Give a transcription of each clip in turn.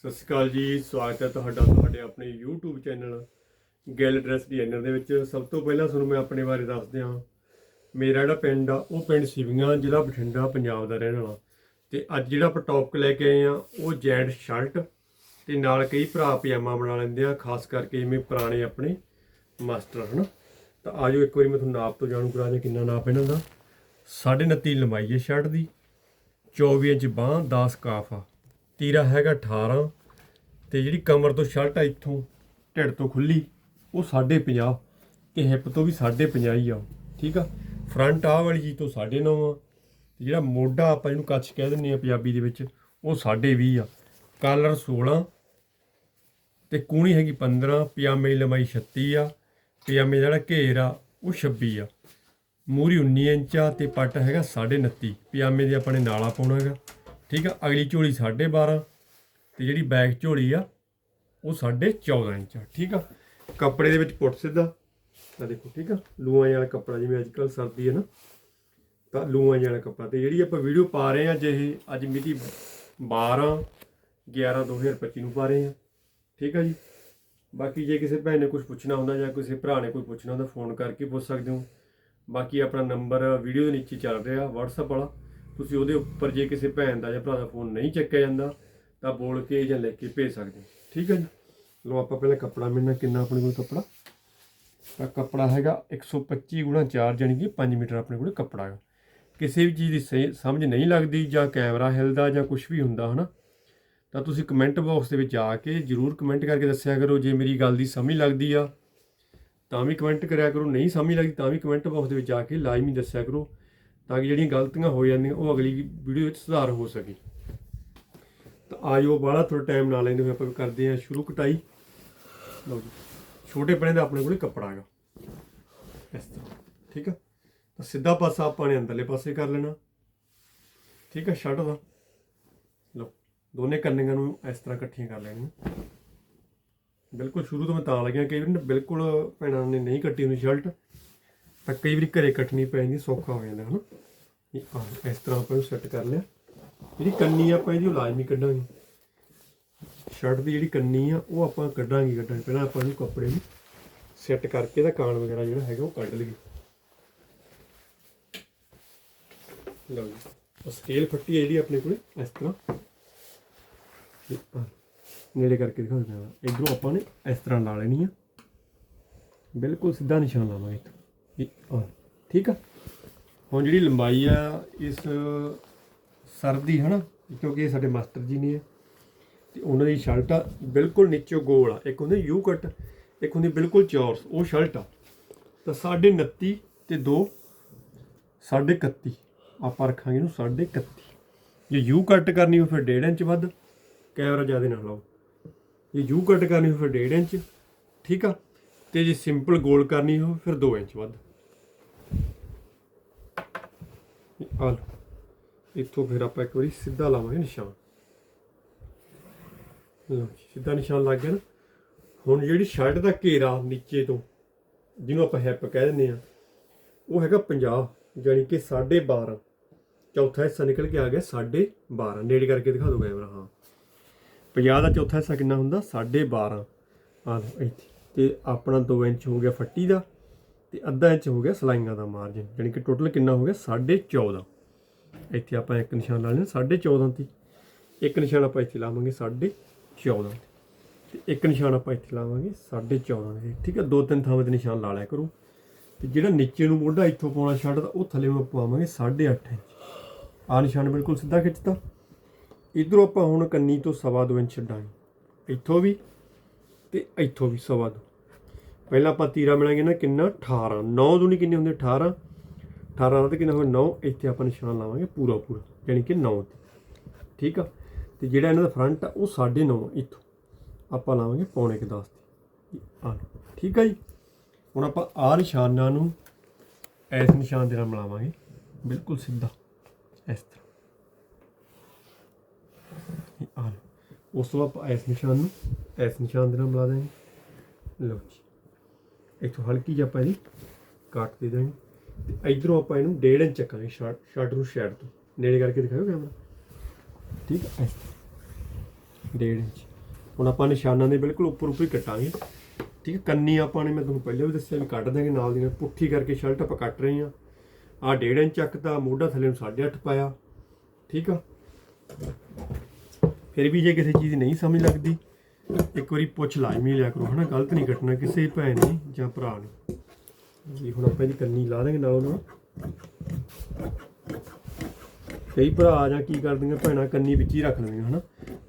ਸਤਿ ਸ਼੍ਰੀ ਅਕਾਲ ਜੀ, ਸਵਾਗਤ ਹੈ ਤੁਹਾਡਾ ਤੁਹਾਡੇ ਆਪਣੇ YouTube channel Gill dress designer ਦੇ ਵਿੱਚ। ਸਭ ਤੋਂ ਪਹਿਲਾਂ ਤੁਹਾਨੂੰ ਮੈਂ ਆਪਣੇ ਬਾਰੇ ਦੱਸ ਦਿਆਂ ਮੇਰਾ ਜਿਹੜਾ ਪਿੰਡ ਆ, ਉਹ ਪਿੰਡ ਸਿਵੀਆਂ, ਜ਼ਿਲ੍ਹਾ ਬਠਿੰਡਾ, ਪੰਜਾਬ ਦਾ ਰਹਿਣ ਵਾਲਾ। ਤੇ ਅੱਜ ਜਿਹੜਾ ਆਪਾਂ ਟੌਪਿਕ ਲੈ ਕੇ ਆਏ ਆ, ਉਹ ਜੈਂਟ ਸ਼ਰਟ ਤੇ ਨਾਲ ਕਈ ਭਰਾ ਪਜਾਮਾ ਬਣਾ ਲੈਂਦੇ ਆ, ਖਾਸ ਕਰਕੇ ਜਿਵੇਂ ਪੁਰਾਣੇ ਆਪਣੇ ਮਾਸਟਰ, ਹਨ? ਤਾਂ ਆਜੋ ਇੱਕ ਵਾਰੀ ਮੈਂ ਤੁਹਾਨੂੰ ਨਾਪ ਤੋਂ ਜਾਣੂ ਕਰਾ ਦਿਆਂ ਕਿੰਨਾ ਨਾਪ ਇਹਨਾਂ ਦਾ। 29.5 ਲੰਬਾਈ ਹੈ ਸ਼ਰਟ ਦੀ 24 ਇੰਚ ਬਾਂਹ 10 ਕਾਫ ਆ। ਤੀਰਾ ਹੈਗਾ 18 ਤੇ ਜਿਹੜੀ ਕਮਰ ਤੋਂ ਸ਼ਰਟ ਆ ਇੱਥੋਂ ਢਿੱਡ ਤੋਂ ਖੁੱਲੀ, ਉਹ 50 ਤੇ ਹਿੱਪ ਤੋਂ ਵੀ 50 ਹੀ ਆ ਠੀਕ ਆ? ਫਰੰਟ ਆ ਵਾਲੀ ਚੀਜ਼ ਤੋਂ 9.5 ਆ ਤੇ ਜਿਹੜਾ ਮੋਢਾ ਆਪਾਂ ਇਹਨੂੰ ਕੱਚ ਕਹਿ ਦਿੰਦੇ ਆ ਪੰਜਾਬੀ ਦੇ ਵਿੱਚ, ਉਹ 20 ਆ। ਕਾਲਰ 16 ਤੇ ਕੂਣੀ ਹੈਗੀ 15 ਪਜਾਮੇ ਦੀ ਲੰਬਾਈ 36 ਆ, ਪਜਾਮੇ ਦਾ ਜਿਹੜਾ ਘੇਰ ਆ, ਉਹ 26 ਆ। ਮੂਰੀ 19 ਇੰਚ ਆ ਤੇ ਪੱਟ ਹੈਗਾ 29.5 ਪਜਾਮੇ ਦੇ ਆਪਾਂ ਨੇ ਨਾਲਾ ਪਾਉਣਾ ਹੈਗਾ। ਠੀਕ ਆ, ਅਗਲੀ ਝੋਲੀ 12.5 ਤੇ ਜਿਹੜੀ ਬੈਕ ਝੋਲੀ ਆ, ਉਹ 14.5 ਇੰਚ ਆ, ਠੀਕ ਆ। ਕੱਪੜੇ ਦੇ ਵਿੱਚ ਪੁੱਟ ਸਿੱਧਾ ਤਾਂ ਦੇਖੋ, ਠੀਕ ਆ, ਲੂਆਂ ਵਾਲਾ ਕੱਪੜਾ ਜਿਵੇਂ ਅੱਜ ਕੱਲ ਸਰਦੀ ਹੈ ਨਾ, ਤਾਂ ਲੂਆਂ ਵਾਲਾ ਕੱਪੜਾ ਤੇ ਜਿਹੜੀ ਆਪਾਂ ਵੀਡੀਓ ਪਾ ਰਹੇ ਆ, ਜੇ ਇਹ ਅੱਜ ਮਿਤੀ 12 11 2025 ਨੂੰ ਪਾ ਰਹੇ ਆ, ਠੀਕ ਆ ਜੀ। ਬਾਕੀ ਜੇ ਕਿਸੇ ਭੈਣ ਨੇ ਕੁਝ ਪੁੱਛਣਾ ਹੁੰਦਾ ਜਾਂ ਕਿਸੇ ਭਰਾ ਨੇ ਕੋਈ ਪੁੱਛਣਾ ਹੁੰਦਾ, ਫੋਨ ਕਰਕੇ ਪੁੱਛ ਸਕਦੇ ਹੋ। ਬਾਕੀ ਆਪਣਾ ਨੰਬਰ ਵੀਡੀਓ ਦੇ ਨੀਚੇ ਚੱਲ ਰਿਹਾ, WhatsApp ਵਾਲਾ। ਤੁਸੀਂ ਉਹਦੇ ਉੱਪਰ ਜੇ ਕਿਸੇ ਭੈਣ ਦਾ ਜਾਂ ਭਰਾ ਦਾ ਫੋਨ ਨਹੀਂ ਚੱਕਿਆ ਜਾਂਦਾ, ਤਾਂ ਬੋਲ ਕੇ ਜਾਂ ਲੈ ਕੇ ਭੇਜ ਸਕਦੇ ਹੋ। ਠੀਕ ਹੈ ਜੀ? ਲੋ ਆਪਾਂ ਪਹਿਲਾਂ ਕੱਪੜਾ ਮਿਲਣਾ ਕਿੰਨਾ ਆਪਣੇ ਕੋਲ ਕੱਪੜਾ? ਤਾਂ ਕੱਪੜਾ ਹੈਗਾ 125 ਗੁਣਾ 4 ਜਾਣੀ ਕਿ 5 ਮੀਟਰ ਆਪਣੇ ਕੋਲ ਕੱਪੜਾ ਹੈਗਾ। ਕਿਸੇ ਵੀ ਚੀਜ਼ ਦੀ ਸਹੀ, ਸਮਝ ਨਹੀਂ ਲੱਗਦੀ ਜਾਂ ਕੈਮਰਾ ਹਿਲਦਾ ਜਾਂ ਕੁਝ ਵੀ ਹੁੰਦਾ, ਹਨਾ? ਤਾਂ ਤੁਸੀਂ ਕਮੈਂਟ ਬਾਕਸ ਦੇ ਵਿੱਚ ਆ ਕੇ ਜਰੂਰ ਕਮੈਂਟ ਕਰਕੇ ਦੱਸਿਆ ਕਰੋ, ਜੇ ਮੇਰੀ ਗੱਲ ਦੀ ਸਮਝ ਲੱਗਦੀ ਆ, ਤਾਂ ਵੀ ਕਮੈਂਟ ਕਰਿਆ ਕਰੋ, ਨਹੀਂ ਸਮਝ ਲੱਗਦੀ ਤਾਂ ਵੀ ਕਮੈਂਟ ਬਾਕਸ ਦੇ ਵਿੱਚ ਆ ਕੇ ਲਾਜ਼ਮੀ ਦੱਸਿਆ ਕਰੋ। ਤਾਂ ਕਿ ਜਿਹੜੀਆਂ ਗਲਤੀਆਂ ਹੋ ਜਾਂਦੀਆਂ, ਉਹ ਅਗਲੀ ਵੀਡੀਓ ਵਿੱਚ ਸੁਧਾਰ ਹੋ ਸਕੇ। ਤਾਂ ਆਜੋ, ਬਾਹਲਾ ਥੋੜਾ ਟਾਈਮ ਨਾ ਲੈਂਦੇ ਹੋਏ ਆਪਾਂ ਕਰਦੇ ਹਾਂ ਸ਼ੁਰੂ ਕਟਾਈ। ਲਓ ਜੀ, ਛੋਟੇ ਪਣੇ ਦਾ ਆਪਣੇ ਕੋਲੇ ਕੱਪੜਾ ਹੈਗਾ। ਇਸ ਤਰ੍ਹਾਂ, ਠੀਕ ਆ? ਤਾਂ ਸਿੱਧਾ ਪਾਸਾ ਆਪਾਂ ਨੇ ਅੰਦਰਲੇ ਪਾਸੇ ਕਰ ਲੈਣਾ। ਠੀਕ ਆ ਸ਼ਰਟ ਦਾ? ਲਓ, ਦੋਨੇ ਕੰਨੀਆਂ ਨੂੰ ਇਸ ਤਰ੍ਹਾਂ ਇਕੱਠੀਆਂ ਕਰ ਲੈਣੀਆਂ। ਬਿਲਕੁਲ ਸ਼ੁਰੂ ਤੋਂ ਮੈਂ ਤਾਂ ਲੱਗਿਆ ਕਈ ਵਾਰੀ ਬਿਲਕੁਲ ਭੈਣਾਂ ਨੇ ਨਹੀਂ ਕੱਟੀ ਹੁੰਦੀ ਸ਼ਰਟ ਤਾਂ ਕਈ ਵਾਰੀ ਘਰੇ ਕੱਟਣੀ ਪੈ ਜਾਂਦੀ, ਸੌਖਾ ਹੋ ਜਾਂਦਾ, ਹਨਾ? ਇਹ ਆਹ, ਇਸ ਤਰ੍ਹਾਂ ਆਪਾਂ ਨੂੰ ਸੈੱਟ ਕਰ ਲਿਆ। ਜਿਹੜੀ ਕੰਨੀ ਆ, ਆਪਾਂ ਇਹਦੀ ਉਹ ਲਾਜ਼ਮੀ ਕੱਢਾਂਗੇ। ਸ਼ਰਟ ਦੀ ਜਿਹੜੀ ਕੰਨੀ ਆ, ਉਹ ਆਪਾਂ ਕੱਢਾਂਗੇ ਕੱਢਾਂਗੇ ਪਹਿਲਾਂ ਆਪਾਂ ਇਹਨੂੰ ਕੱਪੜੇ ਨੂੰ ਸੈੱਟ ਕਰਕੇ ਇਹਦਾ ਕਾਣ ਵਗੈਰਾ ਜਿਹੜਾ ਹੈਗਾ, ਉਹ ਕੱਢ ਲਈਏ। ਲਓ ਜੀ। ਸਕੇਲ ਫੱਟੀ ਹੈ ਜਿਹੜੀ ਆਪਣੇ ਕੋਲੇ, ਇਸ ਤਰ੍ਹਾਂ। ਨੇੜੇ ਕਰਕੇ ਦਿਖਾ ਦਿੰਦਾ ਇਧਰੋਂ ਆਪਾਂ ਨੇ ਇਸ ਤਰ੍ਹਾਂ ਲਾ ਲੈਣੀ ਆ। ਬਿਲਕੁਲ ਸਿੱਧਾ ਨਿਸ਼ਾਨ ਲਾਵਾਂਗੇ ਇੱਥੋਂ। ਇਹ ਆਹ, ਠੀਕ ਆ? ਹੁਣ ਜਿਹੜੀ ਲੰਬਾਈ ਆ ਇਸ ਸਰਦੀ ਹਨਾ? ਕਿਉਂਕਿ ਇਹ ਸਾਡੇ ਮਾਸਟਰ ਜੀ ਨੇ। ਤੇ ਉਹਨਾਂ ਦੀ ਸ਼ਰਟ ਆ ਬਿਲਕੁਲ ਨੀਚੇ ਗੋਲ ਆ। ਇੱਕ ਹੁੰਦੀ ਯੂ ਕੱਟ ਇੱਕ ਹੁੰਦੀ ਬਿਲਕੁਲ ਚੌਰਸ ਉਹ ਸ਼ਰਟ ਆ। ਤਾਂ 29.5 ਤੇ 2 31 ਆਪਾਂ ਰੱਖਾਂਗੇ ਇਹਨੂੰ 31 ਜੇ ਯੂ ਕੱਟ ਕਰਨੀ ਹੋ ਫਿਰ 1.5 ਇੰਚ ਵੱਧ ਕੈਮਰਾ ਜ਼ਿਆਦਾ ਨਾ ਲਾਓ। ਜੇ ਯੂ ਕੱਟ ਕਰਨੀ ਹੋ ਫਿਰ 1.5 ਇੰਚ ਠੀਕ ਆ? ਤੇ ਜੇ ਸਿੰਪਲ ਗੋਲ ਕਰਨੀ ਹੋ ਫਿਰ 2 ਇੰਚ ਵੱਧ। ਆ ਲਓ। ਇੱਥੋਂ ਫਿਰ ਆਪਾਂ ਇੱਕ ਵਾਰੀ ਸਿੱਧਾ ਲਾਵਾਂਗੇ ਨਿਸ਼ਾਨ। ਲਓ ਸਿੱਧਾ ਨਿਸ਼ਾਨ ਲੱਗ ਗਿਆ ਨਾ। ਹੁਣ ਜਿਹੜੀ ਸ਼ਰਟ ਦਾ ਘੇਰਾ ਨੀਚੇ ਤੋਂ, ਜਿਹਨੂੰ ਆਪਾਂ ਹੈਪ ਕਹਿ ਦਿੰਦੇ ਆ ਉਹ ਹੈਗਾ 50 ਯਾਨੀ ਕਿ 12.5 ਚੌਥਾ ਹਿੱਸਾ ਨਿਕਲ ਕੇ ਆ ਗਿਆ 12.5 ਨੇੜੇ ਕਰਕੇ ਦਿਖਾ ਦਿਓ ਕੈਮਰਾ ਹਾਂ। 50 ਦਾ ਚੌਥਾ ਹਿੱਸਾ ਕਿੰਨਾ ਹੁੰਦਾ? 12.5 ਆ ਲਓ, ਇੱਥੇ। ਤੇ ਆਪਣਾ 2 ਇੰਚ ਹੋ ਗਿਆ ਫੱਟੀ ਦਾ। ਤੇ ਅੱਧਾ ਇੰਚ ਹੋ ਗਿਆ ਸਲਾਈਆਂ ਦਾ ਮਾਰਜਨ ਯਾਨੀ ਕਿ ਟੋਟਲ ਕਿੰਨਾ ਹੋ ਗਿਆ? 14.5 ਇੱਥੇ ਆਪਾਂ ਇੱਕ ਨਿਸ਼ਾਨ ਲਾ ਲੈਣਾ 14.5 ਤੇ। ਇੱਕ ਨਿਸ਼ਾਨ ਆਪਾਂ ਇੱਥੇ ਲਾਵਾਂਗੇ 14.5 ਤੇ। ਇੱਕ ਨਿਸ਼ਾਨ ਆਪਾਂ ਇੱਥੇ ਲਾਵਾਂਗੇ 14.5 ਦੇ ਠੀਕ ਹੈ, ਦੋ ਤਿੰਨ ਥਾਵਾਂ ਤੇ ਨਿਸ਼ਾਨ ਲਾ ਲਿਆ ਕਰੋ। ਤੇ ਜਿਹੜਾ ਨੀਚੇ ਨੂੰ ਮੋਢਾ ਇੱਥੋਂ ਪਾਉਣਾ ਛੱਡਦਾ ਉਹ ਥੱਲੇ ਨੂੰ ਪਵਾਵਾਂਗੇ 8.5 ਇੰਚ। ਆ ਨਿਸ਼ਾਨ ਬਿਲਕੁਲ ਸਿੱਧਾ ਖਿੱਚਤਾ ਇਧਰੋਂ ਆਪਾਂ ਹੁਣ ਕੰਨੀ ਤੋਂ ਸਵਾ ਦੋ ਇੰਚ ਛੱਡਾਂਗੇ ਇੱਥੋਂ ਵੀ ਤੇ ਇੱਥੋਂ ਵੀ ਸਵਾ ਦੋ। ਪਹਿਲਾਂ ਆਪਾਂ ਤੀਰਾ ਮਿਲਾਂਗੇ ਨਾ, ਕਿੰਨਾ? 18 9 ਦੂਣੀ ਕਿੰਨੇ ਹੁੰਦੇ? 18 18 ਦਾ ਤੇ ਕਿੰਨਾ ਹੋਇਆ? 9 ਇੱਥੇ ਆਪਾਂ ਨਿਸ਼ਾਨ ਲਾਵਾਂਗੇ ਪੂਰਾ ਪੂਰਾ ਯਾਨੀ ਕਿ 9 ਤੇ। ਠੀਕ ਆ? ਤੇ ਜਿਹੜਾ ਇਹਨਾਂ ਦਾ ਫਰੰਟ ਆ, ਉਹ 9.5 ਇੱਥੋਂ। ਆਪਾਂ ਲਾਵਾਂਗੇ ਪੌਣੇ ਕੁ 10 ਤੇ। ਆ ਠੀਕ ਆ ਜੀ? ਹੁਣ ਆਪਾਂ ਆਹ ਨਿਸ਼ਾਨਾਂ ਨੂੰ ਇਸ ਨਿਸ਼ਾਨ ਦੇ ਨਾਲ ਮਿਲਾਵਾਂਗੇ। ਬਿਲਕੁਲ ਸਿੱਧਾ। ਇਸ ਤਰ੍ਹਾਂ। ਆ ਉਸ ਤੋਂ ਬਾਅਦ ਆਪਾਂ ਇਸ ਨਿਸ਼ਾਨ ਨੂੰ ਇਸ ਨਿਸ਼ਾਨ ਦੇ ਨਾਲ ਮਿਲਾ ਦਾਂਗੇ ਲਓ ਜੀ। ਇੱਥੋਂ ਹਲਕੀ ਜਿਹੀ ਆਪਾਂ ਇਹਦੀ ਕੱਟ ਦੇ ਦਾਂਗੇ ਤੇ ਇਧਰੋਂ ਆਪਾਂ ਇਹਨੂੰ ਡੇਢ ਇੰਚ ਚੱਕਾਂਗੇ ਸ਼ਾਰਟ ਸ਼ਾਰਟ ਨੂੰ ਸ਼ੈਡ ਤੋਂ। ਨੇੜੇ ਕਰਕੇ ਦਿਖਾਓ ਕੈਮਰਾ। ਠੀਕ ਹੈ ਡੇਢ ਇੰਚ। ਹੁਣ ਆਪਾਂ ਨਿਸ਼ਾਨਾਂ ਦੇ ਬਿਲਕੁਲ ਉੱਪਰ ਉੱਪਰ ਹੀ ਕੱਟਾਂਗੇ। ਠੀਕ ਹੈ ਕੰਨੀ ਆਪਾਂ ਨੇ, ਮੈਂ ਤੁਹਾਨੂੰ ਪਹਿਲਾਂ ਵੀ ਦੱਸਿਆ ਵੀ ਕੱਢ ਦਾਂਗੇ ਨਾਲ ਦੀ ਨਾਲ। ਪੁੱਠੀ ਕਰਕੇ ਸ਼ਰਟ ਆਪਾਂ ਕੱਟ ਰਹੇ ਹਾਂ। ਆ ਡੇਢ ਇੰਚ ਚੱਕ ਤਾਂ ਮੋਢਾ ਥੱਲੇ ਨੂੰ 8.5 ਪਾਇਆ। ਠੀਕ ਆ? ਫਿਰ ਵੀ ਜੇ ਕਿਸੇ ਚੀਜ਼ ਨਹੀਂ ਸਮਝ ਲੱਗਦੀ ਇੱਕ ਵਾਰੀ ਪੁੱਛ ਲਾਜ਼ਮੀ ਲਿਆ ਕਰੋ, ਹਨਾ? ਗਲਤ ਨਹੀਂ ਕੱਟਣਾ, ਕਿਸੇ ਭੈਣ ਨੇ ਜਾਂ ਭਰਾ ਨੂੰ ਜੀ, ਹੁਣ ਆਪਾਂ ਇਹਦੀ ਕੰਨੀ ਲਾ ਦਾਂਗੇ ਨਾਲ ਉਹਨੂੰ ਕਈ ਭਰਾ ਜਾਂ ਕੀ ਕਰਦੀਆਂ, ਭੈਣਾਂ ਕੰਨੀ ਵਿੱਚ ਹੀ ਰੱਖ ਲੈਂਦੀਆਂ, ਹਨਾ?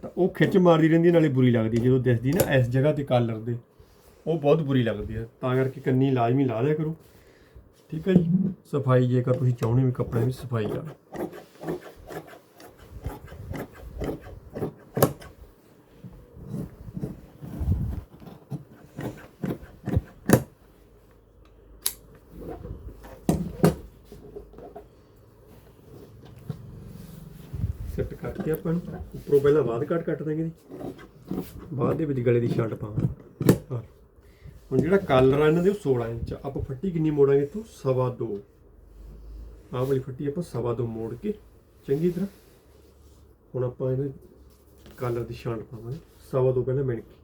ਤਾਂ ਉਹ ਖਿੱਚ ਮਾਰਦੀ ਰਹਿੰਦੀ ਨਾਲੇ ਬੁਰੀ ਲੱਗਦੀ ਜਦੋਂ ਦਿਸਦੀ ਨਾ, ਇਸ ਜਗ੍ਹਾ ਤੇ ਕਲਰ ਦੇ, ਉਹ ਬਹੁਤ ਬੁਰੀ ਲੱਗਦੀ ਹੈ ਤਾਂ ਕਰਕੇ ਕੰਨੀ ਲਾਜ਼ਮੀ ਲਾ ਲਿਆ ਕਰੋ। ਠੀਕ ਹੈ ਜੀ? ਸਫ਼ਾਈ ਜੇਕਰ ਤੁਸੀਂ ਚਾਹੁੰਦੇ ਵੀ ਕੱਪੜਿਆਂ ਵਿੱਚ ਸਫ਼ਾਈ ਲਾ ਕੱਟ ਕੱਟ ਕੇ ਆਪਾਂ ਨੂੰ। ਉੱਪਰੋਂ ਪਹਿਲਾਂ ਬਾਅਦ ਕੱਟ ਕੱਟ ਦਾਂਗੇ ਜੀ। ਬਾਅਦ ਦੇ ਵਿੱਚ ਗਲੇ ਦੀ ਸ਼ਰਟ ਪਾਵਾਂਗੇ। ਹੁਣ ਜਿਹੜਾ ਕਲਰ ਆ ਇਹਨਾਂ ਦੇ ਉਹ 16 ਇੰਚ ਆ। ਆਪਾਂ ਫੱਟੀ ਕਿੰਨੀ ਮੋੜਾਂਗੇ ਤੋਂ ਸਵਾ ਦੋ। ਆਹ ਵਾਲੀ ਫੱਟੀ ਆਪਾਂ ਸਵਾ ਦੋ ਮੋੜ ਕੇ ਚੰਗੀ ਤਰ੍ਹਾਂ ਹੁਣ ਆਪਾਂ ਇਹਦੇ ਕਲਰ ਦੀ ਸ਼ਰਟ ਪਾਵਾਂਗੇ। ਸਵਾ ਦੋ ਪਹਿਲਾਂ ਮਿਣ ਕੇ।